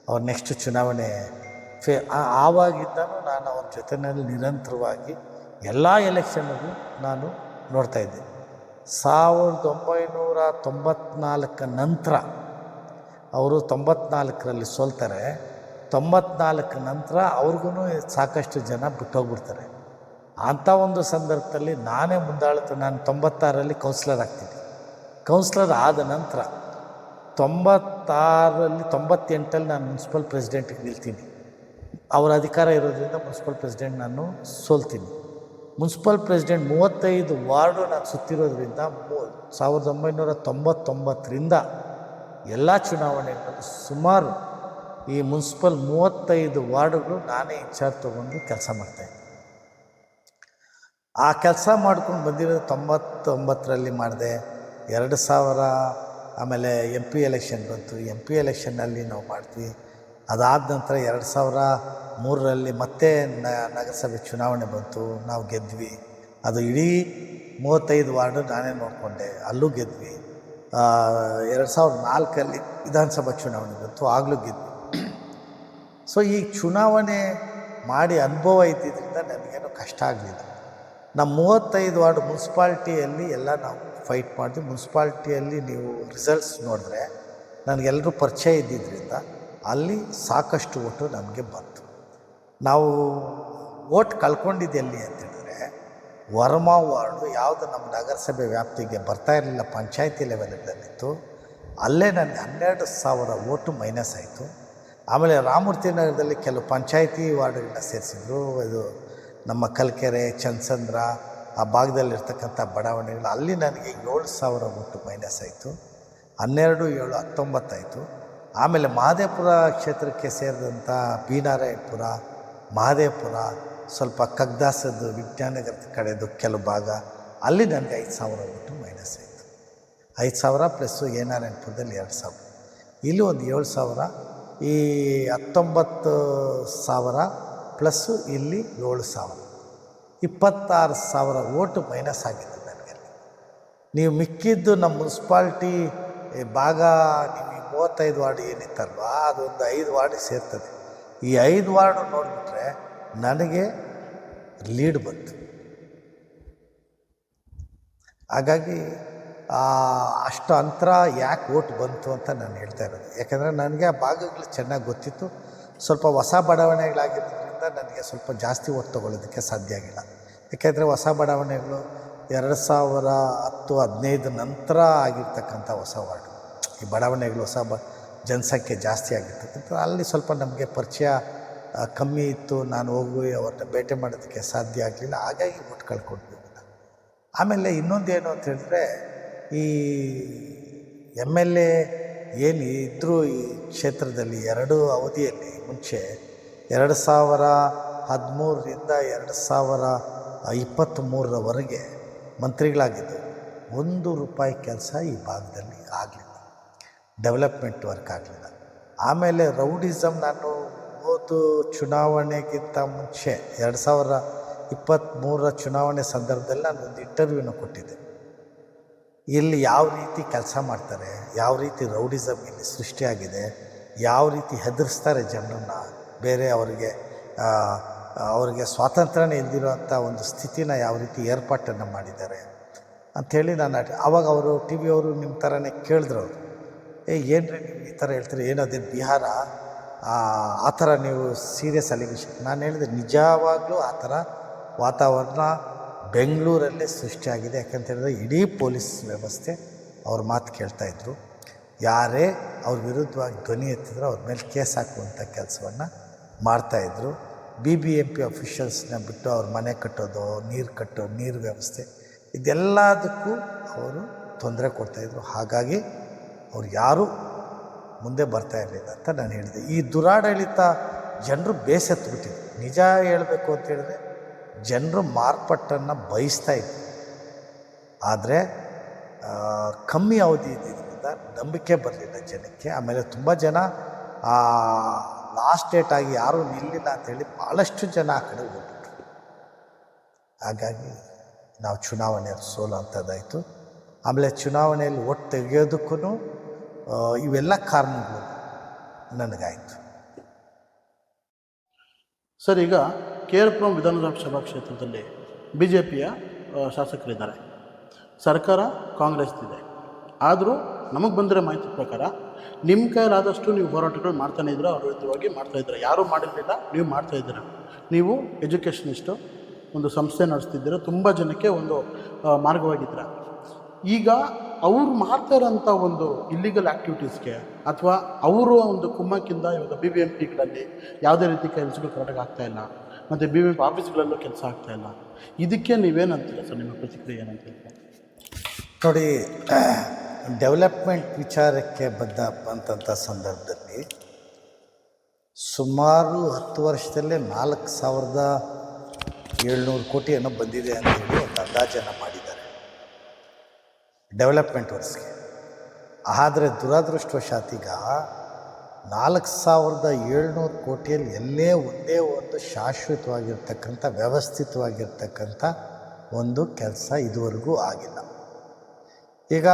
ಅವ್ರ ನೆಕ್ಸ್ಟ್ ಚುನಾವಣೆ ಫೇ ಆ- ಆವಾಗಿಂದನೂ ನಾನು ಅವ್ರ ಜೊತೆಯಲ್ಲಿ ನಿರಂತರವಾಗಿ ಎಲ್ಲ ಎಲೆಕ್ಷನ್ಗೂ ನಾನು ನೋಡ್ತಾ ಇದ್ದೆ. ಸಾವಿರದ ಒಂಬೈನೂರ ತೊಂಬತ್ನಾಲ್ಕ ನಂತರ ಅವರು ತೊಂಬತ್ನಾಲ್ಕರಲ್ಲಿ ಸೋಲ್ತಾರೆ. ತೊಂಬತ್ನಾಲ್ಕು ನಂತರ ಅವ್ರಿಗೂ ಸಾಕಷ್ಟು ಜನ ಬಿಟ್ಟೋಗ್ಬಿಡ್ತಾರೆ. ಅಂಥ ಒಂದು ಸಂದರ್ಭದಲ್ಲಿ ನಾನೇ ಮುಂದಾಳುತ್ತೆ. ನಾನು ತೊಂಬತ್ತಾರರಲ್ಲಿ ಕೌನ್ಸಿಲರ್ ಆಗ್ತೀನಿ. ಕೌನ್ಸಿಲರ್ ಆದ ನಂತರ ತೊಂಬತ್ತಾರರಲ್ಲಿ ತೊಂಬತ್ತೆಂಟಲ್ಲಿ ನಾನು ಮುನ್ಸಿಪಲ್ ಪ್ರೆಸಿಡೆಂಟಿಗೆ ನಿಲ್ತೀನಿ. ಅವರ ಅಧಿಕಾರ ಇರೋದ್ರಿಂದ ಮುನ್ಸಿಪಲ್ ಪ್ರೆಸಿಡೆಂಟ್ ನಾನು ಸೋಲ್ತೀನಿ. ಮುನ್ಸಿಪಲ್ ಪ್ರೆಸಿಡೆಂಟ್ ಮೂವತ್ತೈದು ವಾರ್ಡು ನಾನು ಸುತ್ತಿರೋದ್ರಿಂದ ಮೂ ಸಾವಿರದ ಒಂಬೈನೂರ ತೊಂಬತ್ತೊಂಬತ್ತರಿಂದ ಎಲ್ಲ ಚುನಾವಣೆಗಳಲ್ಲಿ ಸುಮಾರು ಈ ಮುನ್ಸಿಪಲ್ ಮೂವತ್ತೈದು ವಾರ್ಡುಗಳು ನಾನೇ ಇನ್ಚಾರ್ಜ್ ತೊಗೊಂಡು ಕೆಲಸ ಮಾಡ್ತಾಯಿದ್ದೆ ಆ ಕೆಲಸ ಮಾಡ್ಕೊಂಡು ಬಂದಿರೋದು ತೊಂಬತ್ತೊಂಬತ್ತರಲ್ಲಿ ಮಾಡಿದೆ. ಎರಡು ಸಾವಿರ ಆಮೇಲೆ ಎಂ ಪಿ ಎಲೆಕ್ಷನ್ ಬಂತು. ಎಂ ಪಿ ಎಲೆಕ್ಷನ್ನಲ್ಲಿ ನಾವು ಮಾಡ್ತೀವಿ. ಅದಾದ ನಂತರ ಎರಡು ಸಾವಿರ ಮೂರರಲ್ಲಿ ಮತ್ತೆ ನ ನಗರಸಭೆ ಚುನಾವಣೆ ಬಂತು. ನಾವು ಗೆದ್ವಿ. ಅದು ಇಡೀ ಮೂವತ್ತೈದು ವಾರ್ಡು ನಾನೇ ನೋಡಿಕೊಂಡೆ. ಅಲ್ಲೂ ಗೆದ್ವಿ. ಎರಡು ಸಾವಿರದ ನಾಲ್ಕಲ್ಲಿ ವಿಧಾನಸಭಾ ಚುನಾವಣೆ ಬಂತು. ಆಗಲೂ ಗೆದ್ವಿ. ಸೊ ಈ ಚುನಾವಣೆ ಮಾಡಿ ಅನುಭವ ಇದ್ದಿದ್ದರಿಂದ ನನಗೇನು ಕಷ್ಟ ಆಗಲಿಲ್ಲ. ನಮ್ಮ ಮೂವತ್ತೈದು ವಾರ್ಡ್ ಮುನ್ಸಿಪಾಲ್ಟಿಯಲ್ಲಿ ಎಲ್ಲ ನಾವು ಫೈಟ್ ಮಾಡಿದ್ವಿ. ಮುನ್ಸಿಪಾಲ್ಟಿಯಲ್ಲಿ ನೀವು ರಿಸಲ್ಟ್ಸ್ ನೋಡಿದ್ರೆ ನನಗೆಲ್ಲರೂ ಪರಿಚಯ ಇದ್ದಿದ್ದರಿಂದ ಅಲ್ಲಿ ಸಾಕಷ್ಟು ಓಟು ನಮಗೆ ಬಂತು. ನಾವು ಓಟ್ ಕಳ್ಕೊಂಡಿದ್ದು ಎಲ್ಲಿ ಅಂತ ಹೇಳಿದ್ರೆ, ವರ್ಮಾ ವಾರ್ಡು ಯಾವುದು ನಮ್ಮ ನಗರಸಭೆ ವ್ಯಾಪ್ತಿಗೆ ಬರ್ತಾ ಇರಲಿಲ್ಲ, ಪಂಚಾಯತಿ ಲೆವೆಲಲ್ಲಿತ್ತು ಅಲ್ಲೇ ನನ್ನ ಹನ್ನೆರಡು ಸಾವಿರ ಓಟು ಮೈನಸ್ ಆಯಿತು. ಆಮೇಲೆ ರಾಮಮೂರ್ತಿ ನಗರದಲ್ಲಿ ಕೆಲವು ಪಂಚಾಯತಿ ವಾರ್ಡ್ಗಳನ್ನ ಸೇರಿಸಿದ್ರು. ಇದು ನಮ್ಮ ಕಲ್ಕೆರೆ ಚಂದ್ರ ಆ ಭಾಗದಲ್ಲಿರ್ತಕ್ಕಂಥ ಬಡಾವಣೆಗಳು, ಅಲ್ಲಿ ನನಗೆ ಏಳು ಸಾವಿರ ಓಟು ಮೈನಸ್ ಆಯಿತು. ಹನ್ನೆರಡು, ಏಳು, ಹತ್ತೊಂಬತ್ತಾಯಿತು. ಆಮೇಲೆ ಮಹದೇವಪುರ ಕ್ಷೇತ್ರಕ್ಕೆ ಸೇರಿದಂಥ ಬೀನಾರಾಯಪುರ ಮಹದೇಪುರ ಸ್ವಲ್ಪ ಕಗ್ದಾಸದ್ದು ವಿಜ್ಞಾನಗರದ ಕಡೆದು ಕೆಲವು ಭಾಗ, ಅಲ್ಲಿ ನನಗೆ ಐದು ಸಾವಿರ ಬಿಟ್ಟು ಮೈನಸ್ ಆಯಿತು. ಐದು ಸಾವಿರ ಪ್ಲಸ್ಸು ಎ ನಾರಾಯಣಪುರದಲ್ಲಿ ಎರಡು ಸಾವಿರ. ಇಲ್ಲಿ ಒಂದು ಏಳು ಸಾವಿರ, ಈ ಹತ್ತೊಂಬತ್ತು ಸಾವಿರ ಪ್ಲಸ್ಸು ಇಲ್ಲಿ ಏಳು ಸಾವಿರ. ಇಪ್ಪತ್ತಾರು ಸಾವಿರ ಓಟು ಮೈನಸ್ ಆಗಿದೆ ನನಗೆ ನೀವು ಮಿಕ್ಕಿದ್ದು ನಮ್ಮ ಮುನ್ಸಿಪಾಲ್ಟಿ ಭಾಗ ಈ ಮೂವತ್ತೈದು ವಾರ್ಡ್ ಏನಿತ್ತಲ್ವಾ? ಅದೊಂದು ಐದು ವಾರ್ಡ್ ಸೇರ್ತದೆ. ಈ ಐದು ವಾರ್ಡ್ ನೋಡಿಬಿಟ್ರೆ ನನಗೆ ಲೀಡ್ ಬಂತು. ಹಾಗಾಗಿ ಅಷ್ಟು ಅಂತರ ಯಾಕೆ ಓಟ್ ಬಂತು ಅಂತ ನಾನು ಹೇಳ್ತಾ ಇರೋದು. ಯಾಕಂದರೆ ನನಗೆ ಆ ಭಾಗಗಳು ಚೆನ್ನಾಗಿ ಗೊತ್ತಿತ್ತು. ಸ್ವಲ್ಪ ಹೊಸ ಬಡಾವಣೆಗಳಾಗಿರೋದ್ರಿಂದ ನನಗೆ ಸ್ವಲ್ಪ ಜಾಸ್ತಿ ಓಟ್ ತೊಗೊಳ್ಳೋದಕ್ಕೆ ಸಾಧ್ಯ ಆಗಿಲ್ಲ. ಯಾಕೆಂದರೆ ಹೊಸ ಬಡಾವಣೆಗಳು ಎರಡು ಸಾವಿರ ಹತ್ತು ಹದಿನೈದು ನಂತರ ಆಗಿರ್ತಕ್ಕಂಥ ಹೊಸ ವಾರ್ಡು. ಈ ಬಡಾವಣೆಗಳು ಹೊಸ ಬ ಜನಸಂಖ್ಯೆ ಜಾಸ್ತಿ ಆಗಿರ್ತಕ್ಕಂಥ ಅಲ್ಲಿ ಸ್ವಲ್ಪ ನಮಗೆ ಪರಿಚಯ ಕಮ್ಮಿ ಇತ್ತು. ನಾನು ಹೋಗಿ ಅವ್ರನ್ನ ಭೇಟಿ ಮಾಡೋದಕ್ಕೆ ಸಾಧ್ಯ ಆಗಲಿಲ್ಲ. ಹಾಗಾಗಿ ಒಟ್ಟು ಕಳ್ಕೊಂಡ್ವಿ ಆಮೇಲೆ ಇನ್ನೊಂದೇನು ಅಂತ ಹೇಳಿದ್ರೆ, ಈ ಎಂ ಎಲ್ ಎ ಏನು ಇದ್ದರೂ ಈ ಕ್ಷೇತ್ರದಲ್ಲಿ ಎರಡು ಅವಧಿಯಲ್ಲಿ ಮುಂಚೆ ಎರಡು ಸಾವಿರ ಹದಿಮೂರರಿಂದ ಎರಡು ಸಾವಿರ ಇಪ್ಪತ್ತ್ಮೂರರವರೆಗೆ ಮಂತ್ರಿಗಳಾಗಿದ್ದು ಒಂದು ರೂಪಾಯಿ ಕೆಲಸ ಈ ಭಾಗದಲ್ಲಿ ಆಗಲಿಲ್ಲ. ಡೆವಲಪ್ಮೆಂಟ್ ವರ್ಕ್ ಆಗಲಿಲ್ಲ. ಆಮೇಲೆ ರೌಡಿಸಮ್ ನಾನು ಓದು ಚುನಾವಣೆಗಿಂತ ಮುಂಚೆ ಎರಡು ಸಾವಿರ ಇಪ್ಪತ್ತ್ಮೂರರ ಚುನಾವಣೆ ಸಂದರ್ಭದಲ್ಲಿ ನಾನು ಒಂದು ಇಂಟರ್ವ್ಯೂನ ಕೊಟ್ಟಿದ್ದೆ. ಇಲ್ಲಿ ಯಾವ ರೀತಿ ಕೆಲಸ ಮಾಡ್ತಾರೆ, ಯಾವ ರೀತಿ ರೌಡಿಸಮ್ ಇಲ್ಲಿ ಸೃಷ್ಟಿಯಾಗಿದೆ, ಯಾವ ರೀತಿ ಹೆದರಿಸ್ತಾರೆ ಜನರನ್ನ, ಬೇರೆ ಅವರಿಗೆ ಅವರಿಗೆ ಸ್ವಾತಂತ್ರ್ಯನೇ ಇಲ್ದಿರೋಂಥ ಒಂದು ಸ್ಥಿತಿನ ಯಾವ ರೀತಿ ಏರ್ಪಾಟನ್ನು ಮಾಡಿದ್ದಾರೆ ಅಂಥೇಳಿ ನಾನು ಅವಾಗ ಅವರು ಟಿ ವಿಯವರು ನಿಮ್ಮ ಥರನೇ ಕೇಳಿದ್ರು ಅವರು. ಏ ಏನು ಈ ಥರ ಹೇಳ್ತೀರಿ? ಏನದು ಬಿಹಾರ? ಆ, ಥರ ನೀವು ಸೀರಿಯಸ್ ಅಲಿಗೇಷನ್ ನಾನು ಹೇಳಿದೆ ನಿಜವಾಗ್ಲೂ ಆ ಥರ ವಾತಾವರಣ ಬೆಂಗಳೂರಲ್ಲೇ ಸೃಷ್ಟಿಯಾಗಿದೆ. ಯಾಕಂತ ಹೇಳಿದ್ರೆ ಇಡೀ ಪೊಲೀಸ್ ವ್ಯವಸ್ಥೆ ಅವ್ರ ಮಾತು ಕೇಳ್ತಾಯಿದ್ರು ಯಾರೇ ಅವ್ರ ವಿರುದ್ಧವಾಗಿ ಧ್ವನಿ ಎತ್ತಿದ್ರು ಅವ್ರ ಮೇಲೆ ಕೇಸ್ ಹಾಕುವಂಥ ಕೆಲಸವನ್ನು ಮಾಡ್ತಾಯಿದ್ರು ಬಿ ಬಿ ಎಂ ಪಿ ಅಫಿಷಿಯಲ್ಸ್ನ ಬಿಟ್ಟು ಅವ್ರ ಮನೆ ಕಟ್ಟೋದು ನೀರು ಕಟ್ಟೋ ನೀರು ವ್ಯವಸ್ಥೆ ಇದೆಲ್ಲದಕ್ಕೂ ಅವರು ತೊಂದರೆ ಕೊಡ್ತಾಯಿದ್ರು ಹಾಗಾಗಿ ಅವ್ರು ಯಾರೂ ಮುಂದೆ ಬರ್ತಾ ಇರಲಿಲ್ಲ ಅಂತ ನಾನು ಹೇಳಿದೆ. ಈ ದುರಾಡಳಿತ ಜನರು ಬೇಸೆತ್ಬಿಟ್ಟಿದ್ರು ನಿಜ ಹೇಳಬೇಕು ಅಂತ ಹೇಳಿದ್ರೆ ಜನರು ಮಾರ್ಪಟ್ಟನ್ನು ಬಯಸ್ತಾ ಇದ್ರು. ಆದರೆ ಕಮ್ಮಿ ಅವಧಿ ಇದ್ದಿದ್ದರಿಂದ ನಂಬಿಕೆ ಬರಲಿಲ್ಲ ಜನಕ್ಕೆ. ಆಮೇಲೆ ತುಂಬ ಜನ ಲಾಸ್ಟ್ ಡೇಟ್ ಆಗಿ ಯಾರೂ ನಿಲ್ಲಿಲ್ಲ ಅಂತೇಳಿ ಭಾಳಷ್ಟು ಜನ ಆ ಕಡೆ ಹೋಗ್ಬಿಟ್ರು. ಹಾಗಾಗಿ ನಾವು ಚುನಾವಣೆಯಲ್ಲಿ ಸೋಲುವಂಥದ್ದಾಯಿತು ಆಮೇಲೆ ಚುನಾವಣೆಯಲ್ಲಿ ಒಟ್ಟು ತೆಗೆಯೋದಕ್ಕೂ ಇವೆಲ್ಲ ಕಾರಣಗಳು ನನಗಾಯಿತು. ಸರ್, ಈಗ ಕೆ ಆರ್ ಪುರಂ ವಿಧಾನಸಭಾ ಕ್ಷೇತ್ರದಲ್ಲಿ ಬಿ ಜೆ ಪಿಯ ಶಾಸಕರಿದ್ದಾರೆ. ಸರ್ಕಾರ ಕಾಂಗ್ರೆಸ್ದಿದೆ. ಆದರೂ ನಮಗೆ ಬಂದಿರೋ ಮಾಹಿತಿ ಪ್ರಕಾರ ನಿಮ್ಮ ಕೈಲಾದಷ್ಟು ನೀವು ಹೋರಾಟಗಳು ಮಾಡ್ತಾನೆ ವಿರುದ್ಧವಾಗಿ ಮಾಡ್ತಾ ಇದ್ದೀರಾ ಯಾರೂ ಮಾಡಿರಲಿಲ್ಲ, ನೀವು ಮಾಡ್ತಾ ಇದ್ದೀರಾ? ನೀವು ಎಜುಕೇಷನಿಸ್ಟು, ಒಂದು ಸಂಸ್ಥೆ ನಡೆಸ್ತಿದ್ದೀರ, ತುಂಬ ಜನಕ್ಕೆ ಒಂದು ಮಾರ್ಗವಾಗಿದ್ದೀರ? ಈಗ ಅವ್ರು ಮಾಡ್ತಾ ಇರೋಂಥ ಒಂದು ಇಲ್ಲಿಗಲ್ ಆ್ಯಕ್ಟಿವಿಟೀಸ್ಗೆ ಅಥವಾ ಅವರು ಒಂದು ಕುಮ್ಮಕ್ಕಿಂದ ಇವಾಗ ಬಿ ಬಿ ಎಂ ಪಿಗಳಲ್ಲಿ ಯಾವುದೇ ರೀತಿ ಕೆಲಸಗಳು ಕರೆಕ್ಟಾಗಿ ಇಲ್ಲ, ಮತ್ತು ಬಿ ಬಿ ಎಂ ಪಿ ಆಫೀಸ್ಗಳಲ್ಲೂ ಕೆಲಸ ಆಗ್ತಾ ಇಲ್ಲ. ಇದಕ್ಕೆ ನೀವೇನಂತೀರ ಸರ್ ನಿಮ್ಮ ಪ್ರತಿಕ್ರಿಯೆ ಏನಂತ ನೋಡಿ ಡೆವಲಪ್ಮೆಂಟ್ ವಿಚಾರಕ್ಕೆ ಬಂದ ಅಂತಂಥ ಸಂದರ್ಭದಲ್ಲಿ ಸುಮಾರು ಹತ್ತು ವರ್ಷದಲ್ಲೇ ನಾಲ್ಕು ಸಾವಿರದ ಏಳ್ನೂರು ಕೋಟಿ ಏನೋ ಬಂದಿದೆ ಅಂತೇಳಿ ಒಂದು ಅಂದಾಜನ್ನು ಡೆವಲಪ್ಮೆಂಟ್ ವರ್ಸ್ಗೆ. ಆದರೆ ದುರದೃಷ್ಟವಶಾತ್ ಈಗ ನಾಲ್ಕು ಸಾವಿರದ ಏಳ್ನೂರು ಕೋಟಿಯಲ್ಲಿ ಎಲ್ಲೇ ಒಂದೇ ಒಂದು ಶಾಶ್ವತವಾಗಿರ್ತಕ್ಕಂಥ, ವ್ಯವಸ್ಥಿತವಾಗಿರ್ತಕ್ಕಂಥ ಒಂದು ಕೆಲಸ ಇದುವರೆಗೂ ಆಗಿಲ್ಲ. ಈಗ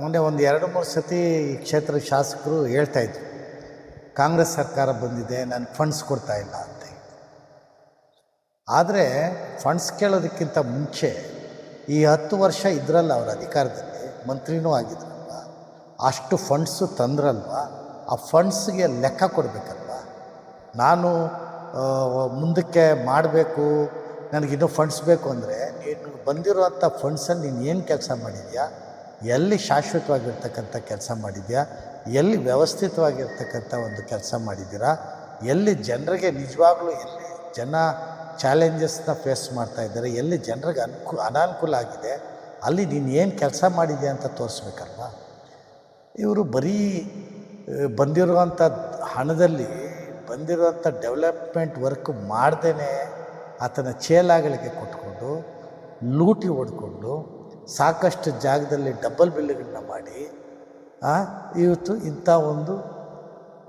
ಮೊನ್ನೆ ಒಂದು ಎರಡು ಮೂರು ಸತಿ ಈ ಕ್ಷೇತ್ರದ ಶಾಸಕರು ಹೇಳ್ತಾಯಿದ್ರು ಕಾಂಗ್ರೆಸ್ ಸರ್ಕಾರ ಬಂದಿದೆ, ನಾನು ಫಂಡ್ಸ್ ಕೊಡ್ತಾ ಇಲ್ಲ ಅಂತ ಆದರೆ ಫಂಡ್ಸ್ ಕೇಳೋದಕ್ಕಿಂತ ಮುಂಚೆ ಈ ಹತ್ತು ವರ್ಷ ಇದ್ರಲ್ಲ ಅವರ ಅಧಿಕಾರದಲ್ಲಿ, ಮಂತ್ರಿನೂ ಆಗಿದ್ರಲ್ವ? ಅಷ್ಟು ಫಂಡ್ಸು ತಂದ್ರಲ್ವ? ಆ ಫಂಡ್ಸ್ಗೆ ಲೆಕ್ಕ ಕೊಡಬೇಕಲ್ವ? ನಾನು ಮುಂದಕ್ಕೆ ಮಾಡಬೇಕು ನನಗಿನ್ನೂ ಫಂಡ್ಸ್ ಬೇಕು ಅಂದರೆ, ನೀನು ಬಂದಿರುವಂಥ ಫಂಡ್ಸಲ್ಲಿ ನೀನು ಏನು ಕೆಲಸ ಮಾಡಿದ್ಯಾ? ಎಲ್ಲಿ ಶಾಶ್ವತವಾಗಿರ್ತಕ್ಕಂಥ ಕೆಲಸ ಮಾಡಿದ್ಯಾ? ಎಲ್ಲಿ ವ್ಯವಸ್ಥಿತವಾಗಿರ್ತಕ್ಕಂಥ ಒಂದು ಕೆಲಸ ಮಾಡಿದ್ದೀರಾ? ಎಲ್ಲಿ ಜನರಿಗೆ ನಿಜವಾಗ್ಲೂ ಎಲ್ಲಿ ಜನ ಚಾಲೆಂಜಸ್ನ ಫೇಸ್ ಮಾಡ್ತಾ ಇದ್ದಾರೆ. ಎಲ್ಲಿ ಜನರಿಗೆ ಅನುಕೂಲ ಅನಾನುಕೂಲ ಆಗಿದೆ, ಅಲ್ಲಿ ನೀನು ಏನು ಕೆಲಸ ಮಾಡಿದೆ ಅಂತ ತೋರಿಸ್ಬೇಕಲ್ವ? ಇವರು ಬರೀ ಬಂದಿರುವಂಥ ಹಣದಲ್ಲಿ ಬಂದಿರುವಂಥ ಡೆವಲಪ್ಮೆಂಟ್ ವರ್ಕ್ ಮಾಡ್ದೇ ಆತನ ಚೇಲಾಗಳಿಗೆ ಕೊಟ್ಕೊಂಡು, ಲೂಟಿ ಹೊಡ್ಕೊಂಡು, ಸಾಕಷ್ಟು ಜಾಗದಲ್ಲಿ ಡಬ್ಬಲ್ ಬಿಲ್ಗಳನ್ನ ಮಾಡಿ ಇವತ್ತು ಇಂಥ ಒಂದು,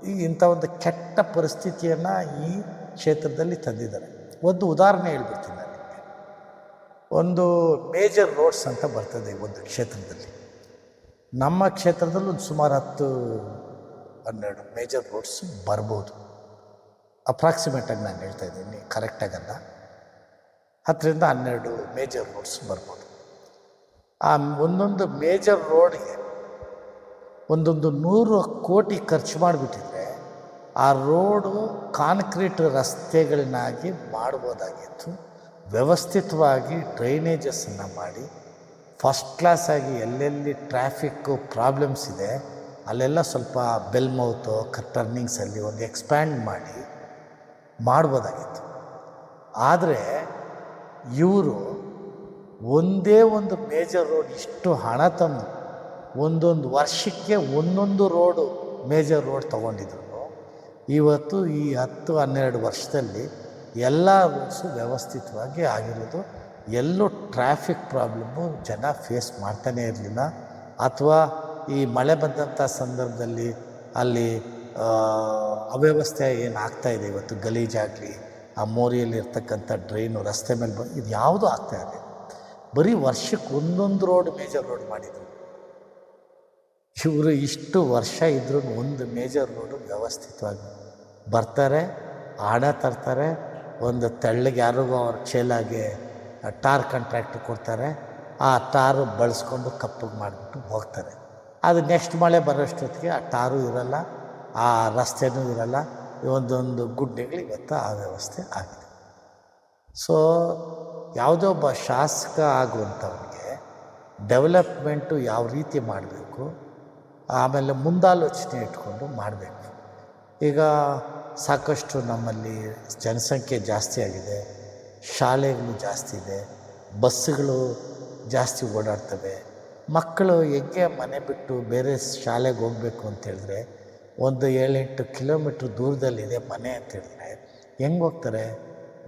ಈ ಇಂಥ ಒಂದು ಕೆಟ್ಟ ಪರಿಸ್ಥಿತಿಯನ್ನು ಈ ಕ್ಷೇತ್ರದಲ್ಲಿ ತಂದಿದ್ದಾರೆ. ಒಂದು ಉದಾಹರಣೆ ಹೇಳ್ಬಿಡ್ತೀನಿ ನಾನು ನಿಮಗೆ. ಒಂದು ಮೇಜರ್ ರೋಡ್ಸ್ ಅಂತ ಬರ್ತದೆ ಒಂದು ಕ್ಷೇತ್ರದಲ್ಲಿ. ನಮ್ಮ ಕ್ಷೇತ್ರದಲ್ಲಿ ಒಂದು ಸುಮಾರು ಹತ್ತು, ಹನ್ನೆರಡು ಮೇಜರ್ ರೋಡ್ಸ್ ಬರ್ಬೋದು. ಅಪ್ರಾಕ್ಸಿಮೇಟಾಗಿ ನಾನು ಹೇಳ್ತಾ ಇದ್ದೀನಿ ಕರೆಕ್ಟಾಗಲ್ಲ ಹತ್ತರಿಂದ ಹನ್ನೆರಡು ಮೇಜರ್ ರೋಡ್ಸ್ ಬರ್ಬೋದು. ಆ ಒಂದೊಂದು ಮೇಜರ್ ರೋಡ್ಗೆ ಒಂದೊಂದು ನೂರು ಕೋಟಿ ಖರ್ಚು ಮಾಡಿಬಿಟ್ಟಿದ್ರೆ ಆ ರೋಡು ಕಾಂಕ್ರೀಟ್ ರಸ್ತೆಗಳನ್ನಾಗಿ ಮಾಡ್ಬೋದಾಗಿತ್ತು. ವ್ಯವಸ್ಥಿತವಾಗಿ ಡ್ರೈನೇಜಸ್ಸನ್ನು ಮಾಡಿ, ಫಸ್ಟ್ ಕ್ಲಾಸಾಗಿ ಎಲ್ಲೆಲ್ಲಿ ಟ್ರಾಫಿಕ್ಕು ಪ್ರಾಬ್ಲಮ್ಸ್ ಇದೆ, ಅಲ್ಲೆಲ್ಲ ಸ್ವಲ್ಪ ಬೆಲ್ ಮೌತು ಟರ್ನಿಂಗ್ಸಲ್ಲಿ ಒಂದು ಎಕ್ಸ್ಪ್ಯಾಂಡ್ ಮಾಡಿ ಮಾಡ್ಬೋದಾಗಿತ್ತು. ಆದರೆ ಇವರು ಒಂದೇ ಒಂದು ಮೇಜರ್ ರೋಡ್ ಇಷ್ಟು ಹಣ ತಂದು, ಒಂದೊಂದು ವರ್ಷಕ್ಕೆ ಒಂದೊಂದು ರೋಡು ಮೇಜರ್ ರೋಡ್ ತೊಗೊಂಡಿದ್ರು. ಇವತ್ತು ಈ ಹತ್ತು ಹನ್ನೆರಡು ವರ್ಷದಲ್ಲಿ ಎಲ್ಲ ರೂಟ್ಸು ವ್ಯವಸ್ಥಿತವಾಗಿ ಆಗಿರೋದು. ಎಲ್ಲೂ ಟ್ರಾಫಿಕ್ ಪ್ರಾಬ್ಲಮ್ಮು ಜನ ಫೇಸ್ ಮಾಡ್ತಾನೇ ಇರಲಿಲ್ಲ. ಅಥವಾ ಈ ಮಳೆ ಬಂದಂಥ ಸಂದರ್ಭದಲ್ಲಿ ಅಲ್ಲಿ ಅವ್ಯವಸ್ಥೆ ಏನು ಆಗ್ತಾಯಿದೆ ಇವತ್ತು ಗಲೀಜಾಗಲಿ, ಆ ಮೋರಿಯಲ್ಲಿರ್ತಕ್ಕಂಥ ಡ್ರೈನು ರಸ್ತೆ ಮೇಲೆ ಬಂದು ಇದು ಯಾವುದೂ ಆಗ್ತಾ ಇದೆ. ಬರೀ ವರ್ಷಕ್ಕೆ ಒಂದೊಂದು ರೋಡ್ ಮೇಜರ್ ರೋಡ್ ಮಾಡಿದರು. ಇವರು ಇಷ್ಟು ವರ್ಷ ಇದ್ರೂ ಒಂದು ಮೇಜರ್ ರೋಡು ವ್ಯವಸ್ಥಿತವಾಗಿ ಬರ್ತಾರೆ ಹಣ ತರ್ತಾರೆ, ಒಂದು ತೆಳ್ಳಗೆ ಯಾರಿಗೂ ಅವ್ರ ಚೇಲಾಗೆ ಟಾರ್ ಕಾಂಟ್ರಾಕ್ಟ್ ಕೊಡ್ತಾರೆ, ಆ ಟಾರು ಬಳಸ್ಕೊಂಡು ಕಪ್ಪಗೆ ಮಾಡಿಬಿಟ್ಟು ಹೋಗ್ತಾರೆ. ಅದು ನೆಕ್ಸ್ಟ್ ಮಳೆ ಬರೋಷ್ಟೊತ್ತಿಗೆ ಆ ಟಾರು ಇರಲ್ಲ, ಆ ರಸ್ತೆನೂ ಇರಲ್ಲ, ಒಂದೊಂದು ಗುಡ್ಡೆಗಳು ಇವತ್ತು ಆ ವ್ಯವಸ್ಥೆ ಆಗಿದೆ. ಸೊ ಯಾವುದೋ ಒಬ್ಬ ಶಾಸಕ ಆಗುವಂಥವ್ರಿಗೆ ಡೆವಲಪ್ಮೆಂಟು ಯಾವ ರೀತಿ ಮಾಡಬೇಕು, ಆಮೇಲೆ ಮುಂದಾಲೋಚನೆ ಇಟ್ಕೊಂಡು ಮಾಡಬೇಕು. ಈಗ ಸಾಕಷ್ಟು ನಮ್ಮಲ್ಲಿ ಜನಸಂಖ್ಯೆ ಜಾಸ್ತಿ ಆಗಿದೆ, ಶಾಲೆಗಳು ಜಾಸ್ತಿ ಇದೆ, ಬಸ್ಸುಗಳು ಜಾಸ್ತಿ ಓಡಾಡ್ತವೆ. ಮಕ್ಕಳು ಹೆಂಗೆ ಮನೆ ಬಿಟ್ಟು ಬೇರೆ ಶಾಲೆಗೆ ಹೋಗಬೇಕು ಅಂತ ಹೇಳಿದ್ರೆ, ಒಂದು ಏಳೆಂಟು ಕಿಲೋಮೀಟ್ರ್ ದೂರದಲ್ಲಿದೆ ಮನೆ ಅಂತ ಹೇಳಿದ್ರೆ, ಹೆಂಗೆ ಹೋಗ್ತಾರೆ?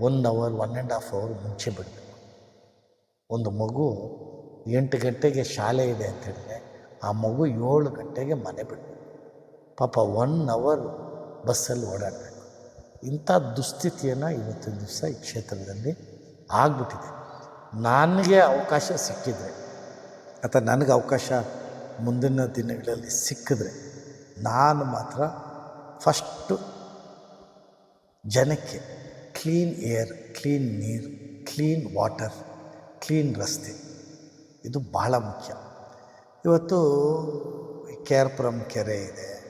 One hour, one and half hour ಮುಂಚೆ ಬಿಡಬೇಕು. ಒಂದು ಮಗು ಎಂಟು ಗಂಟೆಗೆ ಶಾಲೆ ಇದೆ ಅಂತ ಹೇಳಿದ್ರೆ, ಆ ಮಗು ಏಳು ಗಂಟೆಗೆ ಮನೆ ಬಿಡಬೇಕು. ಪಾಪ, ಒನ್ ಅವರ್ ಬಸ್ಸಲ್ಲಿ ಓಡಾಡಬೇಕು. ಇಂಥ ದುಸ್ಥಿತಿಯನ್ನು ಇವತ್ತಿನ ದಿವಸ ಈ ಕ್ಷೇತ್ರದಲ್ಲಿ ಆಗ್ಬಿಟ್ಟಿದೆ. ನನಗೆ ಅವಕಾಶ ಸಿಕ್ಕಿದರೆ ಅಥವಾ ನನಗೆ ಅವಕಾಶ ಮುಂದಿನ ದಿನಗಳಲ್ಲಿ ಸಿಕ್ಕಿದ್ರೆ ನಾನು ಮಾತ್ರ ಫಸ್ಟು ಜನಕ್ಕೆ ಕ್ಲೀನ್ ಏರ್, ಕ್ಲೀನ್ ನೀರು, ಕ್ಲೀನ್ ವಾಟರ್, ಕ್ಲೀನ್ ರಸ್ತೆ. ಇದು ಭಾಳ ಮುಖ್ಯ. ಇವತ್ತು ಕೆ ಆರ್ ಪುರಂ ಕೆರೆ ಇದೆ.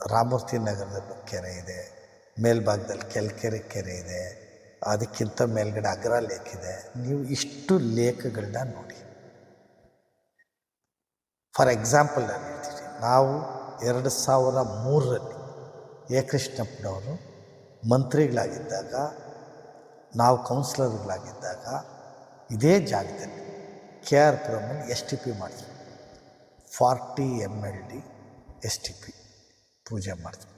ಆಮ್, ರಾಮೂರ್ತಿ ನಗರದಲ್ಲೂ ಕೆರೆ ಇದೆ. ಮೇಲ್ಭಾಗದಲ್ಲಿ ಕೆಲ್ಕೆರೆ ಕೆರೆ ಇದೆ. ಅದಕ್ಕಿಂತ ಮೇಲ್ಗಡೆ ಅಗ್ರ ಲೇಕ್ ಇದೆ. ನೀವು ಇಷ್ಟು ಲೇಖಗಳನ್ನ ನೋಡಿ. ಫಾರ್ ಎಕ್ಸಾಂಪಲ್ ನಾನು ಹೇಳ್ತೀನಿ. ನಾವು ಎರಡು ಸಾವಿರ ಮೂರರಲ್ಲಿ ಎ. ಕೃಷ್ಣಪ್ಪನವರು ಮಂತ್ರಿಗಳಾಗಿದ್ದಾಗ ನಾವು ಕೌನ್ಸಿಲರ್ಗಳಾಗಿದ್ದಾಗ ಇದೇ ಜಾಗದಲ್ಲಿ K. R. Puram S. T. P ಮಾಡಿದ್ರು. Forty M L D S. T. P. ಪೂಜೆ ಮಾಡಿದ್ವಿ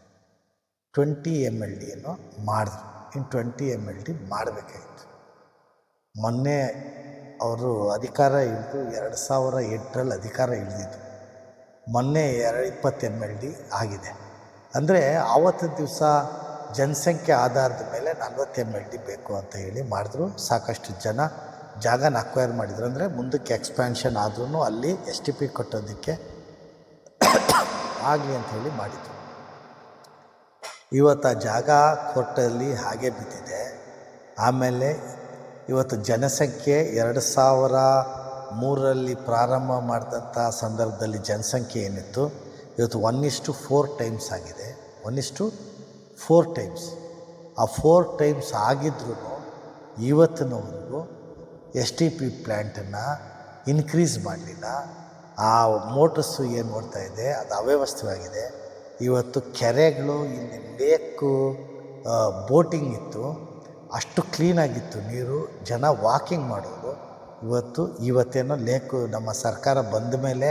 ಟ್ವೆಂಟಿ ಎಂ ಎಲ್ ಡಿಯನ್ನು ಮಾಡಿದ್ರು. ಇನ್ನು ಟ್ವೆಂಟಿ ಎಂ ಎಲ್ ಡಿ ಮಾಡಬೇಕಾಗಿತ್ತು. ಮೊನ್ನೆ ಅವರು ಅಧಿಕಾರ ಇಳಿದು ಎರಡು ಸಾವಿರ ಎಂಟರಲ್ಲಿ ಅಧಿಕಾರ ಇಳಿದಿದ್ದು ಮೊನ್ನೆ ಎರಡು ಇಪ್ಪತ್ತು ಎಂ ಎಲ್ ಡಿ ಆಗಿದೆ. ಅಂದರೆ ಆವತ್ತು ದಿವಸ ಜನಸಂಖ್ಯೆ ಆಧಾರದ ಮೇಲೆ ನಲ್ವತ್ತು ಎಂ ಎಲ್ ಡಿ ಬೇಕು ಅಂತ ಹೇಳಿ ಮಾಡಿದ್ರು. ಸಾಕಷ್ಟು ಜನ ಜಾಗನ ಅಕ್ವೈರ್ ಮಾಡಿದ್ರು. ಅಂದರೆ ಮುಂದಕ್ಕೆ ಎಕ್ಸ್ಪ್ಯಾನ್ಷನ್ ಆದ್ರೂ ಅಲ್ಲಿ ಎಸ್ ಟಿ ಪಿ ಕಟ್ಟೋದಕ್ಕೆ ಆಗಲಿ ಅಂತ ಹೇಳಿ ಮಾಡಿದ್ರು. ಇವತ್ತು ಆ ಜಾಗ ಕೊಟ್ಟಲ್ಲಿ ಹಾಗೆ ಬಿದ್ದಿದೆ. ಆಮೇಲೆ ಇವತ್ತು ಜನಸಂಖ್ಯೆ ಎರಡು ಸಾವಿರ ಮೂರರಲ್ಲಿ ಪ್ರಾರಂಭ ಮಾಡಿದಂಥ ಸಂದರ್ಭದಲ್ಲಿ ಜನಸಂಖ್ಯೆ ಏನಿತ್ತು, ಇವತ್ತು ಒನ್ ಇಷ್ಟು ಫೋರ್ ಟೈಮ್ಸ್ ಆಗಿದೆ. ಒನ್ ಇಷ್ಟು ಫೋರ್ ಟೈಮ್ಸ್ ಆ ಫೋರ್ ಟೈಮ್ಸ್ ಆಗಿದ್ರೂ ಇವತ್ತಿನವರೆಗೂ ಎಸ್ ಟಿ ಪಿ ಪ್ಲ್ಯಾಂಟನ್ನು ಇನ್ಕ್ರೀಸ್ ಮಾಡಲಿಲ್ಲ. ಆ ಮೋಟರ್ಸು ಏನು ನೋಡ್ತಾ ಇದೆ, ಅದು ಅವ್ಯವಸ್ಥೆಯಾಗಿದೆ. ಇವತ್ತು ಕೆರೆಗಳು, ಇಲ್ಲಿ ಲೇಕು ಬೋಟಿಂಗ್ ಇತ್ತು. ಅಷ್ಟು ಕ್ಲೀನಾಗಿತ್ತು ನೀರು, ಜನ ವಾಕಿಂಗ್ ಮಾಡೋದು ಇವತ್ತು, ಇವತ್ತೇನೋ ಲೇಕು ನಮ್ಮ ಸರ್ಕಾರ ಬಂದ ಮೇಲೆ,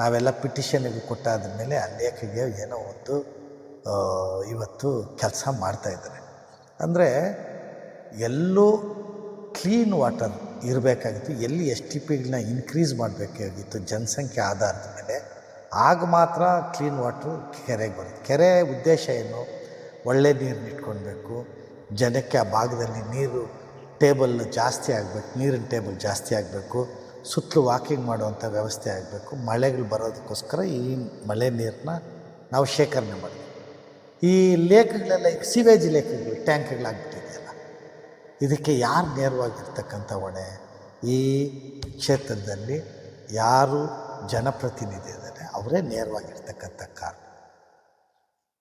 ನಾವೆಲ್ಲ ಪಿಟಿಷನ್ಗೆ ಕೊಟ್ಟಾದ ಮೇಲೆ ಆ ಲೇಖಿಗೆ ಏನೋ ಒಂದು ಇವತ್ತು ಕೆಲಸ ಮಾಡ್ತಾಯಿದ್ದಾರೆ ಅಂದರೆ, ಎಲ್ಲೂ ಕ್ಲೀನ್ ವಾಟರ್ ಇರಬೇಕಾಗಿತ್ತು. ಎಲ್ಲಿ ಎಸ್ ಟಿ ಪಿಗಳನ್ನ ಇನ್ಕ್ರೀಸ್ ಮಾಡಬೇಕಾಗಿತ್ತು ಜನಸಂಖ್ಯೆ ಆಧಾರದ ಮೇಲೆ. ಆಗ ಮಾತ್ರ ಕ್ಲೀನ್ ವಾಟ್ರು ಕೆರೆಗೆ ಬರುತ್ತೆ. ಕೆರೆ ಉದ್ದೇಶ ಏನು? ಒಳ್ಳೆ ನೀರನ್ನ ಇಟ್ಕೊಳ್ಬೇಕು. ಜನಕ್ಕೆ ಆ ಭಾಗದಲ್ಲಿ ನೀರು ಟೇಬಲ್ ಜಾಸ್ತಿ ಆಗಬೇಕು, ನೀರಿನ ಟೇಬಲ್ ಜಾಸ್ತಿ ಆಗಬೇಕು. ಸುತ್ತಲೂ ವಾಕಿಂಗ್ ಮಾಡುವಂಥ ವ್ಯವಸ್ಥೆ ಆಗಬೇಕು. ಮಳೆಗಳು ಬರೋದಕ್ಕೋಸ್ಕರ ಈ ಮಳೆ ನೀರನ್ನ ನಾವು ಶೇಖರಣೆ ಮಾಡಿದ್ವಿ ಈ ಲೇಖಗಳೆಲ್ಲ ಈಗ ಸಿವೇಜ್ ಲೇಖಗಳು ಟ್ಯಾಂಕ್ಗಳಾಗ್ಬಿಟ್ಟಿದೆಯಲ್ಲ. ಇದಕ್ಕೆ ಯಾರು ನೇರವಾಗಿರ್ತಕ್ಕಂಥ ಹೊಣೆ? ಈ ಕ್ಷೇತ್ರದಲ್ಲಿ ಯಾರು ಜನಪ್ರತಿನಿಧಿ ಅವರೇ ನೇರವಾಗಿರ್ತಕ್ಕಂಥ ಕಾರಣ.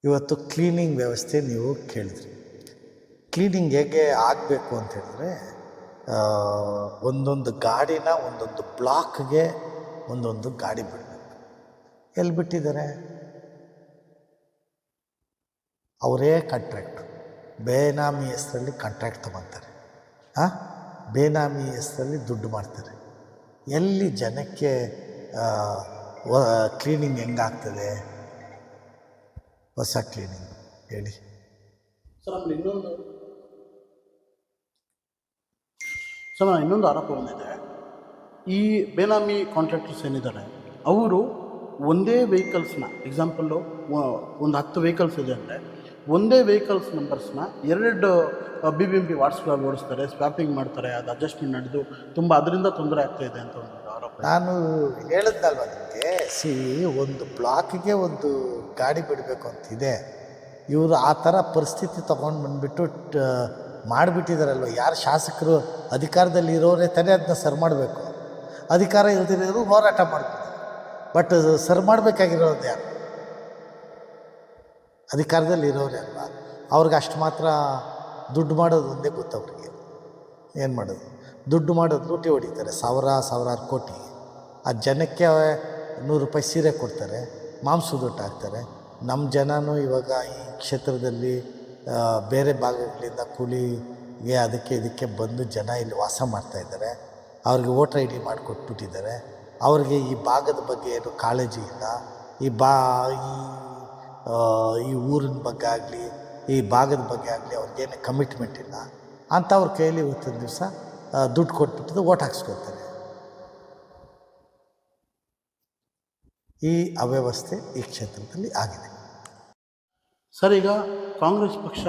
ಇವತ್ತು ಕ್ಲೀನಿಂಗ್ ವ್ಯವಸ್ಥೆ ನೀವು ಕೇಳಿದ್ರಿ. ಕ್ಲೀನಿಂಗ್ ಹೇಗೆ ಆಗಬೇಕು ಅಂತ ಹೇಳಿದ್ರೆ ಒಂದೊಂದು ಗಾಡಿನ ಒಂದೊಂದು ಬ್ಲಾಕ್ಗೆ ಒಂದೊಂದು ಗಾಡಿ ಬಿಡಬೇಕು. ಎಲ್ಲಿ ಬಿಟ್ಟಿದ್ದಾರೆ? ಅವರೇ ಕಾಂಟ್ರಾಕ್ಟ್ ಬೇನಾಮಿ ಹೆಸರಲ್ಲಿ ಕಾಂಟ್ರಾಕ್ಟ್ ತಗೊತಾರೆ. ಹಾಂ ಬೇನಾಮಿ ಹೆಸರಲ್ಲಿ ದುಡ್ಡು ಮಾಡ್ತಾರೆ. ಎಲ್ಲಿ ಜನಕ್ಕೆ ಕ್ಲೀನಿಂಗ್ ಹೆಂಗಾಗ್ತದೆ? ಹೊಸ ಕ್ಲೀನಿಂಗ್ ಹೇಳಿ. ಸರ್ ಇನ್ನೊಂದು ಸರ್, ನಾನು ಇನ್ನೊಂದು ಆರೋಪ ಬಂದಿದೆ ಈ ಬೇನಾಮಿ ಕಾಂಟ್ರಾಕ್ಟರ್ಸ್ ಏನಿದ್ದಾರೆ, ಅವರು ಒಂದೇ ವೆಹಿಕಲ್ಸ್ನ ಎಕ್ಸಾಂಪಲ್ಲು ಒಂದು ಹತ್ತು ವೆಹಿಕಲ್ಸ್ ಇದೆ ಅಂದರೆ, ಒಂದೇ ವೆಹಿಕಲ್ಸ್ ನಂಬರ್ಸ್ನ ಎರಡು ಬಿ ಬಿ ಎಂ ಪಿ ವಾರ್ಡ್ಸ್ಗಳಲ್ಲಿ ಓಡಿಸ್ತಾರೆ ಸ್ವಾಪಿಂಗ್ ಮಾಡ್ತಾರೆ, ಅದು ಅಡ್ಜಸ್ಟ್ಮೆಂಟ್ ನಡೆದು, ತುಂಬ, ಅದರಿಂದ ತೊಂದರೆ ಆಗ್ತಾಯಿದೆ ಅಂತ ಒಂದು ನಾನು ಹೇಳಿದ್ನಲ್ವ ನಿಮಗೆ? ಸಿ, ಒಂದು ಬ್ಲಾಕ್ಗೆ ಒಂದು ಗಾಡಿ ಬಿಡಬೇಕು ಅಂತಿದೆ. ಇವರು ಆ ಥರ ಪರಿಸ್ಥಿತಿ ತೊಗೊಂಡು ಬಂದುಬಿಟ್ಟು ಮಾಡಿಬಿಟ್ಟಿದಾರಲ್ವ? ಯಾರು ಶಾಸಕರು ಅಧಿಕಾರದಲ್ಲಿ ಇರೋರೇ ತಾನೇ ಅದನ್ನ ಸರ್ ಮಾಡಬೇಕು. ಅಧಿಕಾರ ಇಲ್ದಿರೋರು ಹೋರಾಟ ಮಾಡ್ತಾರೆ ಬಟ್ ಸರ್ ಮಾಡಬೇಕಾಗಿರೋದು ಯಾರು? ಅಧಿಕಾರದಲ್ಲಿ ಇರೋರೇ ಅಲ್ವಾ? ಅವ್ರಿಗೆ ಅಷ್ಟು ಮಾತ್ರ ದುಡ್ಡು ಮಾಡೋದು ಒಂದೇ ಗೊತ್ತವ್ರಿಗೆ ಏನು ಮಾಡೋದು? ದುಡ್ಡು ಮಾಡೋದು ಲೂಟಿ ಹೊಡಿತಾರೆ, ಸಾವಿರ, ಸಾವಿರಾರು ಕೋಟಿ. ಆ ಜನಕ್ಕೆ ನೂರು ರೂಪಾಯಿ ಸೀರೆ ಕೊಡ್ತಾರೆ ಮಾಂಸದೊಟ್ಟು ಹಾಕ್ತಾರೆ. ನಮ್ಮ ಜನನೂ ಇವಾಗ ಈ ಕ್ಷೇತ್ರದಲ್ಲಿ ಬೇರೆ ಭಾಗಗಳಿಂದ ಕೂಲಿಗೆ ಅದಕ್ಕೆ ಇದಕ್ಕೆ ಬಂದು ಜನ ಇಲ್ಲಿ ವಾಸ ಮಾಡ್ತಾ ಇದ್ದಾರೆ. ಅವ್ರಿಗೆ ವೋಟರ್ ಐ ಡಿ ಮಾಡಿಕೊಟ್ಬಿಟ್ಟಿದ್ದಾರೆ. ಅವ್ರಿಗೆ ಈ ಭಾಗದ ಬಗ್ಗೆ ಏನು ಕಾಳಜಿ ಇಲ್ಲ. ಈ ಬಾ, ಈ ಊರಿನ ಬಗ್ಗೆ ಆಗಲಿ, ಈ ಭಾಗದ ಬಗ್ಗೆ ಆಗಲಿ ಅವ್ರಿಗೇನು ಕಮಿಟ್ಮೆಂಟ್ ಇಲ್ಲ. ಅಂಥವ್ರ ಕೈಯಲ್ಲಿ ಇವತ್ತಿನ ದಿವಸ ದುಡ್ಡು ಕೊಟ್ಬಿಟ್ಟು ಓಟ್ ಹಾಕ್ಸ್ಕೊತಾರೆ ಈ ಅವ್ಯವಸ್ಥೆ ಈ ಕ್ಷೇತ್ರದಲ್ಲಿ ಆಗಿದೆ. ಸರ್, ಈಗ ಕಾಂಗ್ರೆಸ್ ಪಕ್ಷ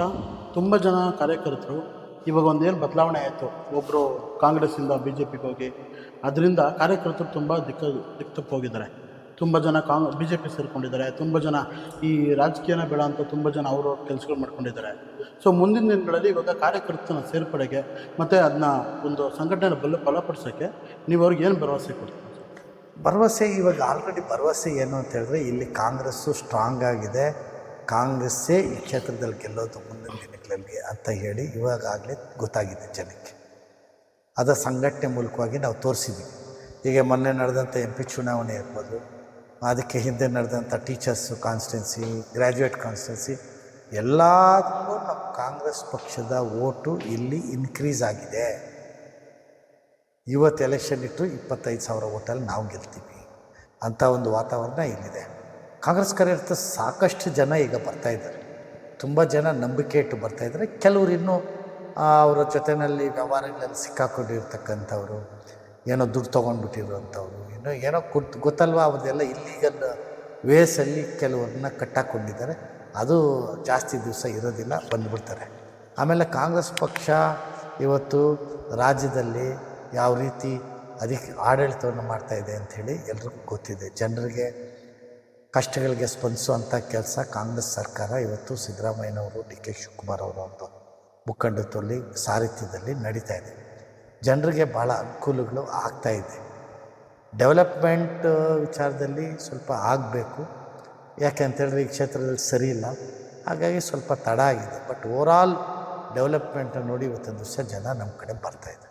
ತುಂಬ ಜನ ಕಾರ್ಯಕರ್ತರು, ಇವಾಗ ಒಂದೇನು ಬದಲಾವಣೆ ಆಯಿತು ಒಬ್ಬರು ಕಾಂಗ್ರೆಸ್ಸಿಂದ ಬಿ ಜೆ ಪಿಗೆ ಹೋಗಿ ಅದರಿಂದ ಕಾರ್ಯಕರ್ತರು ತುಂಬ ದಿಕ್ಕ ದಿಕ್ಕು ತಪ್ಪು ಹೋಗಿದ್ದಾರೆ ತುಂಬ ಜನ ಕಾಂಗ್ ಬಿ ಜೆ ಪಿ ಸೇರಿಕೊಂಡಿದ್ದಾರೆ. ತುಂಬ ಜನ ಈ ರಾಜಕೀಯನ ಬೇಡ ಅಂತ ತುಂಬ ಜನ ಅವರು ಕೆಲಸಗಳು ಮಾಡ್ಕೊಂಡಿದ್ದಾರೆ. ಸೊ ಮುಂದಿನ ದಿನಗಳಲ್ಲಿ ಇವಾಗ ಕಾರ್ಯಕರ್ತನ ಸೇರ್ಪಡೆಗೆ ಮತ್ತು ಅದನ್ನ ಒಂದು ಸಂಘಟನೆ ಬಲ, ಬಲಪಡಿಸೋಕ್ಕೆ ನೀವು ಅವ್ರಿಗೆ ಏನು ಭರವಸೆ ಕೊಡ್ತೀರಿ? ಭರವಸೆ, ಇವಾಗ ಆಲ್ರೆಡಿ ಭರವಸೆ ಏನು ಅಂತ ಹೇಳಿದ್ರೆ ಇಲ್ಲಿ ಕಾಂಗ್ರೆಸ್ಸು ಸ್ಟ್ರಾಂಗ್ ಆಗಿದೆ. ಕಾಂಗ್ರೆಸ್ಸೇ ಈ ಕ್ಷೇತ್ರದಲ್ಲಿ ಗೆಲ್ಲೋದು ಮುಂದಿನ ದಿನಗಳಲ್ಲಿ ಅಂತ ಹೇಳಿ ಇವಾಗಲೇ ಗೊತ್ತಾಗಿದೆ ಜನಕ್ಕೆ. ಅದರ ಸಂಘಟನೆ ಮೂಲಕವಾಗಿ ನಾವು ತೋರಿಸಿದ್ವಿ. ಹೀಗೆ ಮೊನ್ನೆ ನಡೆದಂಥ ಎಂ ಪಿ ಚುನಾವಣೆ ಇರ್ಬೋದು ಅದಕ್ಕೆ ಹಿಂದೆ ನಡೆದಂಥ ಟೀಚರ್ಸು ಕಾನ್ಸ್ಟೆನ್ಸಿ ಗ್ರ್ಯಾಜುಯೇಟ್ ಕಾನ್ಸ್ಟೆನ್ಸಿ ಎಲ್ಲದಕ್ಕೂ ನಮ್ಮ ಕಾಂಗ್ರೆಸ್ ಪಕ್ಷದ ಓಟು ಇಲ್ಲಿ ಇನ್ಕ್ರೀಸ್ ಆಗಿದೆ. ಇವತ್ತು ಎಲೆಕ್ಷನ್ ಇಟ್ಟು ಇಪ್ಪತ್ತೈದು ಸಾವಿರ ಓಟಲ್ಲಿ ನಾವು ಗೆಲ್ತೀವಿ. ಅಂಥ ಒಂದು ವಾತಾವರಣ ಇಲ್ಲಿದೆ. ಕಾಂಗ್ರೆಸ್ ಕಾರ್ಯಕರ್ತ ಸಾಕಷ್ಟು ಜನ ಈಗ ಬರ್ತಾ ಇದ್ದಾರೆ. ತುಂಬ ಜನ ನಂಬಿಕೆ ಇಟ್ಟು ಬರ್ತಾ ಇದ್ದಾರೆ. ಕೆಲವರು ಇನ್ನೂ ಅವರ ಜೊತೆಯಲ್ಲಿ ವ್ಯವಹಾರಗಳಲ್ಲಿ ಸಿಕ್ಕಾಕೊಂಡಿರ್ತಕ್ಕಂಥವ್ರು ಏನೋ ದುಡ್ಡು ತೊಗೊಂಡ್ಬಿಟ್ಟಿರೋಂಥವ್ರು ಏನೋ ಏನೋ ಗೊತ್ತು ಗೊತ್ತಲ್ವ ಅವ್ರದ್ದೆಲ್ಲ ಇಲ್ಲೀಗಲ್ ವೇಸಲ್ಲಿ ಕೆಲವ್ರನ್ನ ಕಟ್ಟಾಕೊಂಡಿದ್ದಾರೆ. ಅದು ಜಾಸ್ತಿ ದಿವಸ ಇರೋದಿಲ್ಲ, ಬಂದುಬಿಡ್ತಾರೆ. ಆಮೇಲೆ ಕಾಂಗ್ರೆಸ್ ಪಕ್ಷ ಇವತ್ತು ರಾಜ್ಯದಲ್ಲಿ ಯಾವ ರೀತಿ ಅಧಿಕ, ಆಡಳಿತವನ್ನು ಮಾಡ್ತಾಯಿದೆ ಅಂಥೇಳಿ ಎಲ್ರಿಗೂ ಗೊತ್ತಿದೆ. ಜನರಿಗೆ ಕಷ್ಟಗಳಿಗೆ ಸ್ಪಂದಿಸುವಂಥ ಕೆಲಸ ಕಾಂಗ್ರೆಸ್ ಸರ್ಕಾರ ಇವತ್ತು ಸಿದ್ದರಾಮಯ್ಯನವರು, ಡಿ ಕೆ ಶಿವಕುಮಾರ್ ಅವರು ಅಂತ ಮುಖಂಡತ್ವದಲ್ಲಿ ಸಾರಥ್ಯದಲ್ಲಿ ನಡೀತಾ ಇದೆ. ಜನರಿಗೆ ಭಾಳ ಅನುಕೂಲಗಳು ಆಗ್ತಾ ಇದೆ. ಡೆವಲಪ್ಮೆಂಟ್ ವಿಚಾರದಲ್ಲಿ ಸ್ವಲ್ಪ ಆಗಬೇಕು. ಯಾಕೆ ಅಂತೇಳಿದ್ರೆ ಈ ಕ್ಷೇತ್ರದಲ್ಲಿ ಸರಿ ಇಲ್ಲ. ಹಾಗಾಗಿ ಸ್ವಲ್ಪ ತಡ ಆಗಿದೆ. ಬಟ್ ಓವರಾಲ್ ಡೆವಲಪ್ಮೆಂಟ್ ನೋಡಿ ಇವತ್ತೊಂದು ದಿವಸ ಜನ ನಮ್ಮ ಕಡೆ ಬರ್ತಾಯಿದ್ದಾರೆ